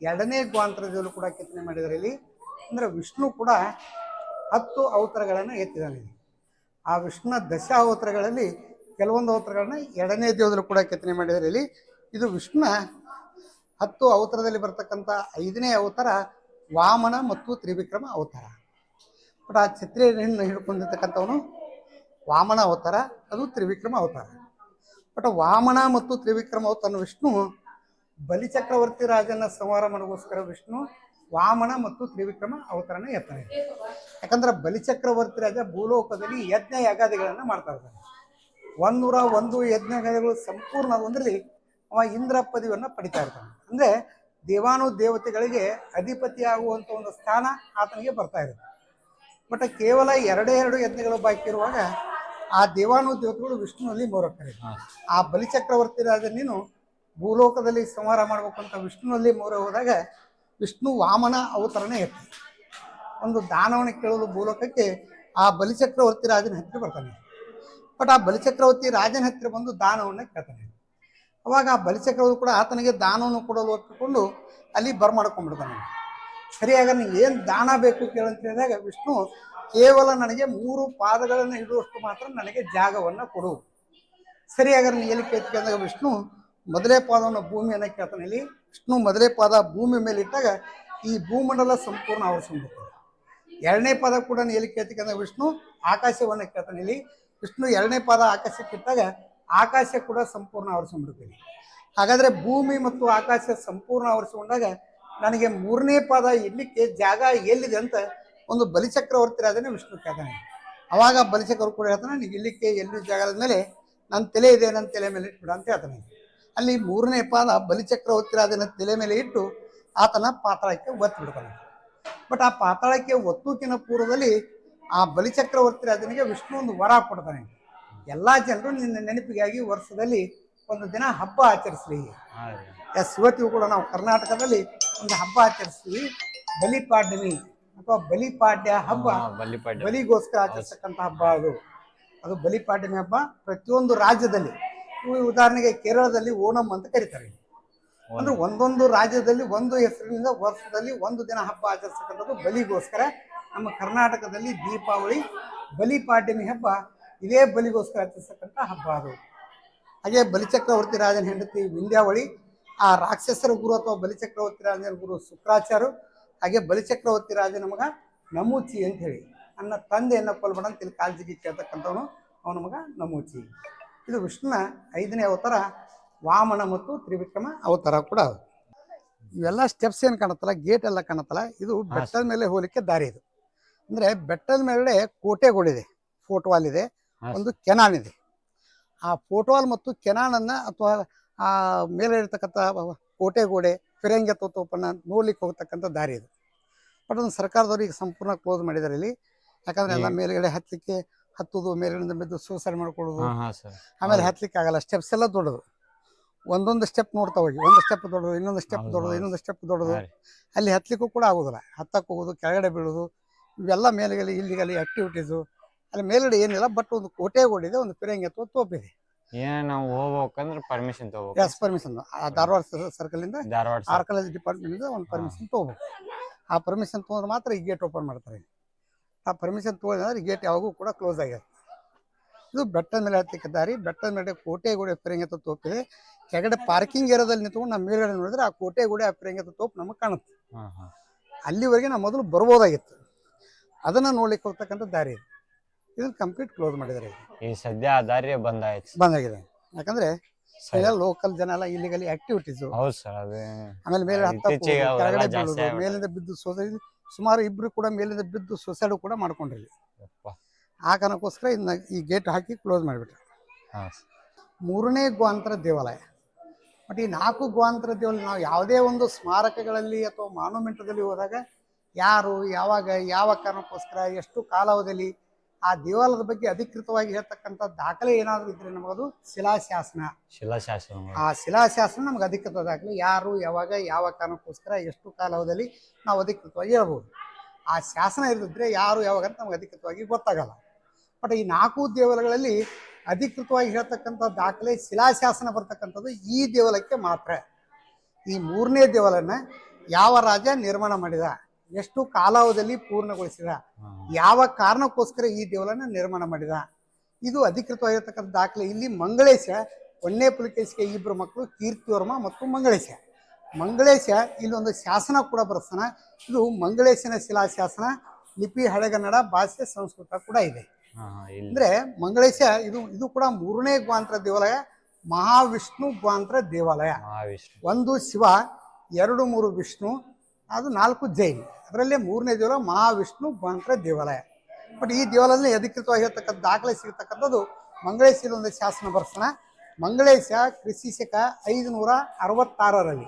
ಎರಡನೇ ಗ್ವಾಂತರದಲ್ಲೂ ಕೂಡ ಕೆತ್ತನೆ ಮಾಡಿದರೆ ಇಲ್ಲಿ. ಅಂದರೆ ವಿಷ್ಣು ಕೂಡ ಹತ್ತು ಅವತಾರಗಳನ್ನು ಎತ್ತಿದ್ದಾನೆ. ಆ ವಿಷ್ಣುನ ದಶ ಅವತರಗಳಲ್ಲಿ ಕೆಲವೊಂದು ಅವತಾರಗಳನ್ನ ಎರಡನೇ ದೇವದಲ್ಲೂ ಕೂಡ ಕೆತ್ತನೆ ಮಾಡಿದ್ದಾರೆ. ಇಲ್ಲಿ ಇದು ವಿಷ್ಣು ಹತ್ತು ಅವತಾರದಲ್ಲಿ ಬರ್ತಕ್ಕಂಥ ಐದನೇ ಅವತಾರ ವಾಮನ ಮತ್ತು ತ್ರಿವಿಕ್ರಮ ಅವತಾರ. ಬಟ್ ಆ ಛತ್ರಿಯನ್ನು ಹಿಡ್ಕೊಂಡಿರ್ತಕ್ಕಂಥವನು ವಾಮನ ಅವತಾರ, ಅದು ತ್ರಿವಿಕ್ರಮ ಅವತಾರ. ಬಟ್ ವಾಮನ ಮತ್ತು ತ್ರಿವಿಕ್ರಮ ಅವತಾರ ವಿಷ್ಣು ಬಲಿಚಕ್ರವರ್ತಿ ರಾಜನ ಸಂಹಾರ ವಿಷ್ಣು ವಾಮನ ಮತ್ತು ತ್ರಿವಿಕ್ರಮ ಅವತರಣ ಎತ್ತಾರೆ. ಯಾಕಂದ್ರೆ ಬಲಿಚಕ್ರವರ್ತಿ ರಾಜ ಭೂಲೋಕದಲ್ಲಿ ಯಜ್ಞ ಯಾಗಾದಿಗಳನ್ನ ಮಾಡ್ತಾ ಇರ್ತಾನೆ. ಒಂದೂರ ಒಂದು ಯಜ್ಞಗಳು ಸಂಪೂರ್ಣ ಒಂದರಲ್ಲಿ ಅವ ಇಂದ್ರ ಪದವಿಯನ್ನ ಪಡಿತಾ ಇರ್ತಾನೆ. ಅಂದ್ರೆ ದೇವಾನು ದೇವತೆಗಳಿಗೆ ಅಧಿಪತಿ ಆಗುವಂತ ಒಂದು ಸ್ಥಾನ ಆತನಿಗೆ ಬರ್ತಾ ಇರುತ್ತೆ. ಬಟ್ ಕೇವಲ ಎರಡೇ ಎರಡು ಯಜ್ಞಗಳು ಬಾಕಿ ಇರುವಾಗ ಆ ದೇವಾನು ದೇವತೆಗಳು ವಿಷ್ಣುವಲ್ಲಿ ಮೋರಕ್ಕರೆ. ಆ ಬಲಿಚಕ್ರವರ್ತಿ ರಾಜ ನೀನು ಭೂಲೋಕದಲ್ಲಿ ಸಂಹಾರ ಮಾಡಬೇಕು ಅಂತ ವಿಷ್ಣುವಲ್ಲಿ ಮೊರೆ ಹೋದಾಗ ವಿಷ್ಣು ವಾಮನ ಅವತರನೇ ಇರ್ತದೆ ಒಂದು ದಾನವನ್ನ ಕೇಳಲು ಭೂಲೋಕಕ್ಕೆ ಆ ಬಲಿಚಕ್ರವರ್ತಿ ರಾಜನ ಹತ್ತಿರ ಬರ್ತಾನೆ. ಬಟ್ ಆ ಬಲಿಚಕ್ರವರ್ತಿ ರಾಜನ ಹತ್ತಿರ ಬಂದು ದಾನವನ್ನು ಕೇಳ್ತಾನೆ. ಅವಾಗ ಆ ಬಲಿಚಕ್ರವರ್ತಿ ಕೂಡ ಆತನಿಗೆ ದಾನವನ್ನು ಕೊಡಲು ಒಪ್ಪಿಕೊಂಡು ಅಲ್ಲಿ ಬರ್ಮಾಡ್ಕೊಂಡ್ಬಿಡ್ತಾನೆ ಸರಿಯಾಗ ನೀವು ಏನು ದಾನ ಬೇಕು ಕೇಳಂತ ಹೇಳಿದಾಗ ವಿಷ್ಣು ಕೇವಲ ನನಗೆ ಮೂರು ಪಾದಗಳನ್ನು ಇಡುವಷ್ಟು ಮಾತ್ರ ನನಗೆ ಜಾಗವನ್ನು ಕೊಡು. ಸರಿಯಾಗ ನೀನು ಎಲ್ಲಿ ಕೇಳ್ತಿ ಕೇಳಿದಾಗ ವಿಷ್ಣು ಮೊದಲೇ ಪಾದವನ್ನು ಭೂಮಿಯನ್ನು ಕೇಳ್ತಾನೆ. ಇಲ್ಲಿ ವಿಷ್ಣು ಮೊದಲೇ ಪಾದ ಭೂಮಿ ಮೇಲೆ ಇಟ್ಟಾಗ ಈ ಭೂಮಂಡಲ ಸಂಪೂರ್ಣ ಆವರಿಸ್ಕೊಂಡ್ಬಿಡ್ತದೆ ಎರಡನೇ ಪಾದ ಕೂಡ ಎಲ್ಲಿ ಕೇಳ್ತಕ್ಕಂಥ ವಿಷ್ಣು? ಆಕಾಶವನ್ನು ಕೇಳ್ತಾನೆ ಇಲ್ಲಿ. ವಿಷ್ಣು ಎರಡನೇ ಪಾದ ಆಕಾಶಕ್ಕೆ ಇಟ್ಟಾಗ ಆಕಾಶ ಕೂಡ ಸಂಪೂರ್ಣ ಆವರಿಸ್ಕೊಂಡ್ಬಿಡ್ತೀನಿ ಹಾಗಾದ್ರೆ ಭೂಮಿ ಮತ್ತು ಆಕಾಶ ಸಂಪೂರ್ಣ ಆವರಿಸಿಕೊಂಡಾಗ ನನಗೆ ಮೂರನೇ ಪಾದ ಇಡ್ಲಿಕ್ಕೆ ಜಾಗ ಎಲ್ಲಿದೆ ಅಂತ ಒಂದು ಬಲಿಚಕ್ರವರ್ತಿ ರಾಜನೇ ವಿಷ್ಣು ಕೇಳ್ತಾನೆ. ಅವಾಗ ಬಲಿಚಕ್ರವರು ಕೂಡ ಹೇಳ್ತಾನೆ ಇಲ್ಲಿಕ್ಕೆ ಎಲ್ಲಿ ಜಾಗದ ಮೇಲೆ ನನ್ನ ತಲೆ ಇದೆ, ನನ್ನ ತಲೆ ಮೇಲೆ ಇಟ್ಬಿಡ ಅಂತ ಹೇಳ್ತಾನೆ. ಅಲ್ಲಿ ಮೂರನೇ ಪಾದ ಬಲಿಚಕ್ರವರ್ತಿರಾದನ ತಲೆ ಮೇಲೆ ಇಟ್ಟು ಆತನ ಪಾತಾಳಕ್ಕೆ ಒತ್ತು ಬಿಡ್ತಾನೆ. ಬಟ್ ಆ ಪಾತಾಳಕ್ಕೆ ಒತ್ತುಕಿನ ಪೂರ್ವದಲ್ಲಿ ಆ ಬಲಿಚಕ್ರವರ್ತಿ ರಾಜನಿಗೆ ವಿಷ್ಣು ಒಂದು ವರ ಕೊಡ್ತಾನೆ. ಎಲ್ಲಾ ಜನರು ನಿನ್ನ ನೆನಪಿಗಾಗಿ ವರ್ಷದಲ್ಲಿ ಒಂದು ದಿನ ಹಬ್ಬ ಆಚರಿಸ್ಲಿ ಹಾ ಎಸ್ ಇವತ್ತಿಗೂ ಕೂಡ ನಾವು ಕರ್ನಾಟಕದಲ್ಲಿ ಒಂದು ಹಬ್ಬ ಆಚರಿಸ್ತೀವಿ. ಬಲಿಪಾಡ್ಯಮಿ ಅಥವಾ ಬಲಿಪಾಡ್ಯ ಹಬ್ಬ. ಬಲಿಗೋಸ್ಕರ ಆಚರಿಸ್ತಕ್ಕಂಥ ಹಬ್ಬ ಅದು. ಅದು ಬಲಿಪಾಡ್ಯಮಿ ಹಬ್ಬ ಪ್ರತಿಯೊಂದು ರಾಜ್ಯದಲ್ಲಿ. ಉದಾಹರಣೆಗೆ ಕೇರಳದಲ್ಲಿ ಓಣಂ ಅಂತ ಕರೀತಾರೆ. ಅಂದ್ರೆ ಒಂದೊಂದು ರಾಜ್ಯದಲ್ಲಿ ಒಂದು ಹೆಸರಿನಿಂದ ವರ್ಷದಲ್ಲಿ ಒಂದು ದಿನ ಹಬ್ಬ ಆಚರಿಸ್ತಕ್ಕಂಥದ್ದು ಬಲಿಗೋಸ್ಕರ. ನಮ್ಮ ಕರ್ನಾಟಕದಲ್ಲಿ ದೀಪಾವಳಿ ಬಲಿಪಾಡ್ಯಮಿ ಹಬ್ಬ ಇದೇ ಬಲಿಗೋಸ್ಕರ ಆಚರಿಸ್ತಕ್ಕಂಥ ಹಬ್ಬ ಅದು. ಹಾಗೆ ಬಲಿಚಕ್ರವರ್ತಿ ರಾಜನ ಹೆಂಡತಿ ವಿಂಧ್ಯಾವಳಿ ಆ ರಾಕ್ಷಸರ ಗುರು ಅಥವಾ ಬಲಿಚಕ್ರವರ್ತಿ ರಾಜನ ಗುರು ಶುಕ್ರಾಚಾರ್ಯ ಹಾಗೆ ಬಲಿಚಕ್ರವರ್ತಿ ರಾಜನ ಮಗ ನಮೂಚಿ ಅಂತ ಹೇಳಿ. ನನ್ನ ತಂದೆಯನ್ನ ಕೊಲ್ಬಡಂತ ಇಲ್ಲಿ ಕಾಲ್ಜಿಗೆ ಕೇಳ್ತಕ್ಕಂಥವನು ಅವನ ಮಗ ನಮೂಚಿ. ಇದು ವಿಷ್ಣುನ ಐದನೇ ಅವತಾರ ವಾಮನ ಮತ್ತು ತ್ರಿವಿಕ್ರಮ ಅವತಾರ ಕೂಡ ಇವೆಲ್ಲ ಸ್ಟೆಪ್ಸ್ ಏನು ಕಾಣುತ್ತಲ್ಲ ಗೇಟ್ ಎಲ್ಲ ಕಾಣುತ್ತಲ್ಲ ಇದು ಬೆಟ್ಟದ ಮೇಲೆ ಹೋಗ್ಲಿಕ್ಕೆ ದಾರಿ ಇದು. ಅಂದ್ರೆ ಬೆಟ್ಟದ ಮೇಲೆ ಕೋಟೆಗಳಿದೆ ಫೋಟೋವಾಲ್ ಇದೆ ಒಂದು ಕೆನಾನ್ ಇದೆ. ಆ ಫೋಟೋವಾಲ್ ಮತ್ತು ಕೆನಾನನ್ನು ಅಥವಾ ಆ ಮೇಲೆ ಇರ್ತಕ್ಕಂಥ ಕೋಟೆ ಗೋಡೆ ಫಿರಂಗಿ ತೋತೋಪನ್ನ ನೋಡ್ಲಿಕ್ಕೆ ಹೋಗ್ತಕ್ಕಂಥ ದಾರಿ ಇದು. ಬಟ್ ಒಂದು ಸರ್ಕಾರದವ್ರಿಗೆ ಈಗ ಸಂಪೂರ್ಣ ಕ್ಲೋಸ್ ಮಾಡಿದ್ದಾರೆ ಇಲ್ಲಿ. ಯಾಕಂದ್ರೆ ಎಲ್ಲ ಮೇಲ್ಗಡೆ ಹತ್ತಲಿಕ್ಕೆ ಹತ್ತುದು ಮೇಲಿನಿಂದ ಬಿದ್ದು ಸೂಸೈಡ್ ಮಾಡ್ಕೊಳ್ಳೋದು. ಹಾ ಹಾ ಸರ್ ಆಮೇಲೆ ಹತ್ಲಿಕ್ಕೆ ಆಗಲ್ಲ. ಸ್ಟೆಪ್ಸ್ ಎಲ್ಲ ದೊಡ್ಡದು. ಒಂದೊಂದು ಸ್ಟೆಪ್ ನೋಡ್ತಾ ಹೋಗಿ. ಒಂದು ಸ್ಟೆಪ್ ದೊಡ್ಡದು ಇನ್ನೊಂದು ಸ್ಟೆಪ್ ಹೌದು, ದೊಡ್ಡದು ಹೌದು. ಇನ್ನೊಂದು ಸ್ಟೆಪ್ ದೊಡ್ಡದು. ಹಾ ರೀ. ಅಲ್ಲಿ ಹತ್ತಲಿಕ್ಕೂ ಕೂಡ ಆಗೋದಿಲ್ಲ. ಹತ್ತಕ್ಕೆ ಹೋಗೋದು ಕೆಳಗಡೆ ಬೀಳೋದು ಇವೆಲ್ಲ ಮೇಲೆಗಲ್ಲಿ ಇಲ್ಲಿಗಲಿ ಆಕ್ಟಿವಿಟೀಸು ಅಲ್ಲಿ ಮೇಲ್ಗಡೆ ಏನಿಲ್ಲ ಬಟ್ ಒಂದು ಕೋಟೆ ಓಡಿದೆ ಒಂದು ಫಿರಂಗಿ ಅಥವಾ ತೋಪಿದೆ. ಏನ್ ನಾವು ಹೋಗ್ಬೇಕಂದ್ರ ಪರ್ಮಿಷನ್ ತಗೋಬೇಕು. ಎಸ್ ಪರ್ಮಿಷನ್ ಆ ಧಾರವಾಡ ಸರ್ಕಲ್ ಇಂದ ಆರ್ಕಾಲಜಿ ಆರ್ ಡಿಪಾರ್ಟ್ಮೆಂಟ್ ಇಂದ ಒಂದು ಪರ್ಮಿಷನ್ ತಗೋಬೇಕು. ಆ ಪರ್ಮಿಷನ್ ತಗೊಂಡ್ರೆ ಮಾತ್ರ ಈ ಗೇಟ್ ಓಪನ್ ಮಾಡ್ತಾರೆ. ಆ ಪರ್ಮಿಷನ್ ತೊಗೊಂಡ್ರೆ ಗೇಟ್ ಯಾವಾಗೂ ಕೂಡ ಕ್ಲೋಸ್ ಆಗಿರುತ್ತೆ. ಇದು ಬೆಟ್ಟದ ಮೇಲೆ ಹತ್ತಿಕ್ಕ ದಾರಿ ಬೆಟ್ಟದ ಮೇಲೆ ಕೋಟೆ ಗೋಡೆ ಫಿರಂಗಿ ಅಥವಾ ತೋಪಿದೆ ಕೆಳಗಡೆ ಪಾರ್ಕಿಂಗ್ ಏರಿಯಾದಲ್ಲಿ ನಿಂತ್ಕೊಂಡು ನಮ್ಮ ಮೇಲ್ಗಡೆ ನೋಡಿದ್ರೆ ಆ ಕೋಟೆ ಗೋಡೆ ಆ ಫಿರಂಗಿ ಅಥವಾ ತೋಪ್ ನಮಗೆ ಕಾಣುತ್ತೆ. ಅಲ್ಲಿವರೆಗೆ ನಾವು ಮೊದಲು ಬರ್ಬೋದಾಗಿತ್ತು. ಅದನ್ನ ನೋಡ್ಲಿಕ್ಕೆ ಹೋಗ್ತಕ್ಕಂಥ ದಾರಿ ಇದು. ಇದನ್ನ ಕಂಪ್ಲೀಟ್ ಕ್ಲೋಸ್ ಮಾಡಿದ್ದಾರೆ. ಈ ಸದ್ಯ ಆ ದಾರಿ ಬಂದಾಯ್ತು ಬಂದಾಗಿದೆ. ಯಾಕಂದ್ರೆ. ಲೋಕಲ್ ಜನ ಎಲ್ಲ ಇಲ್ಲಿಗಲ್ಲಿ ಆಕ್ಟಿವಿಟೀಸ್ ಹೌದು ಸರ್ ಅದೇ. ಆಮೇಲೆ ಮೇಲೆ ಹತ್ತಕ್ಕೆ ಇತ್ತೀಚೆಗೆ ಹೋಗೋದು, ಅವೆಲ್ಲ ಜಾಸ್ತಿ ಮೇಲಿಂದ ಬಿದ್ದು ಸೊಸೈಡ್ ಸುಮಾರು ಇಬ್ರು ಕೂಡ ಮೇಲಿಂದ ಬಿದ್ದು ಸೊಸೈಡ್ ಕೂಡ ಮಾಡ್ಕೊಂಡ್ರಿ. ಆ ಕಾರಣಕ್ಕೋಸ್ಕರ ಇದನ್ನ ಈ ಗೇಟ್ ಹಾಕಿ ಕ್ಲೋಸ್ ಮಾಡಿಬಿಟ್ರು. ಹಾ. ಮೂರನೇ ಗುವಾಂತರ ದೇವಾಲಯ. ಬಟ್ ಈ ನಾಲ್ಕು ಗುವಾಂತರ ದೇವಾಲಯ ನಾವು ಯಾವುದೇ ಒಂದು ಸ್ಮಾರಕಗಳಲ್ಲಿ ಅಥವಾ ಮಾನ್ಯುಮೆಂಟ್ದಲ್ಲಿ ಹೋದಾಗ ಯಾರು ಯಾವಾಗ ಯಾವ ಕಾರಣಕ್ಕೋಸ್ಕರ ಎಷ್ಟು ಕಾಲಾವಧಿಯಲ್ಲಿ ಆ ದೇವಾಲಯದ ಬಗ್ಗೆ ಅಧಿಕೃತವಾಗಿ ಹೇಳ್ತಕ್ಕಂಥ ದಾಖಲೆ ಏನಾದರೂ ಇದ್ರೆ ನಮಗದು ಶಿಲಾಶಾಸನ. ಶಿಲಾಶಾಸನ ಆ ಶಿಲಾಶಾಸನ ನಮ್ಗೆ ಅಧಿಕೃತ ದಾಖಲೆ. ಯಾರು ಯಾವಾಗ ಯಾವ ಕಾರಣಕ್ಕೋಸ್ಕರ ಎಷ್ಟು ಕಾಲಾವಧಿಯಲ್ಲಿ ನಾವು ಅಧಿಕೃತವಾಗಿ ಹೇಳ್ಬೋದು. ಆ ಶಾಸನ ಇರದಿದ್ರೆ ಯಾರು ಯಾವಾಗ ಅಂತ ನಮ್ಗೆ ಅಧಿಕೃತವಾಗಿ ಗೊತ್ತಾಗಲ್ಲ. ಬಟ್ ಈ ನಾಲ್ಕು ದೇವಾಲಯಗಳಲ್ಲಿ ಅಧಿಕೃತವಾಗಿ ಹೇಳ್ತಕ್ಕಂಥ ದಾಖಲೆ ಶಿಲಾಶಾಸನ ಬರ್ತಕ್ಕಂಥದ್ದು ಈ ದೇವಾಲಯಕ್ಕೆ ಮಾತ್ರ. ಈ ಮೂರನೇ ದೇವಾಲಯನ ಯಾವ ರಾಜ ನಿರ್ಮಾಣ ಮಾಡಿದ? ಎಷ್ಟು ಕಾಲಾವಧಿಯಲ್ಲಿ ಪೂರ್ಣಗೊಳಿಸಿದ ಯಾವ ಕಾರಣಕ್ಕೋಸ್ಕರ ಈ ದೇವಾಲಯನ ನಿರ್ಮಾಣ ಮಾಡಿದ? ಇದು ಅಧಿಕೃತವಾಗಿರ್ತಕ್ಕಂಥ ದಾಖಲೆ. ಇಲ್ಲಿ ಮಂಗಳೇಶ ಒಂದೇ ಪುಲಿಕೇಶಿಗೆ ಇಬ್ಬರು ಮಕ್ಕಳು ಕೀರ್ತಿವರ್ಮ ಮತ್ತು ಮಂಗಳೇಶ. ಮಂಗಳೇಶ ಇಲ್ಲೊಂದು ಶಾಸನ ಕೂಡ ಬರೆಸ್ತಾನ. ಇದು ಮಂಗಳೇಶನ ಶಿಲಾಶಾಸನ ಲಿಪಿ ಹಳೆಗನ್ನಡ ಭಾಷೆ ಸಂಸ್ಕೃತ ಕೂಡ ಇದೆ. ಅಂದ್ರೆ ಮಂಗಳೇಶ ಇದು ಇದು ಕೂಡ ಮೂರನೇ ಗ್ವಾಂತರ ದೇವಾಲಯ ಮಹಾವಿಷ್ಣು ಗ್ವಾಂತರ ದೇವಾಲಯ. ಒಂದು ಶಿವ ಎರಡು ಮೂರು ವಿಷ್ಣು ಅದು ನಾಲ್ಕು ಜೈನ್. ಅದರಲ್ಲೇ ಮೂರನೇ ದೇವಾಲಯ ಮಹಾವಿಷ್ಣು ಬಂಟ್ರೆ ದೇವಾಲಯ. ಬಟ್ ಈ ದೇವಾಲಯದಲ್ಲಿ ಅಧಿಕೃತವಾಗಿರ್ತಕ್ಕಂಥ ದಾಖಲೆ ಸಿಗತಕ್ಕಂಥದ್ದು ಮಂಗಳೇಶ್ವರ ಒಂದು ಶಾಸನ ಬರ್ಸೋಣ. ಮಂಗಳೇಶ ಕೃಷಿ ಶಕ ಐದುನೂರ ಅರವತ್ತಾರರಲ್ಲಿ.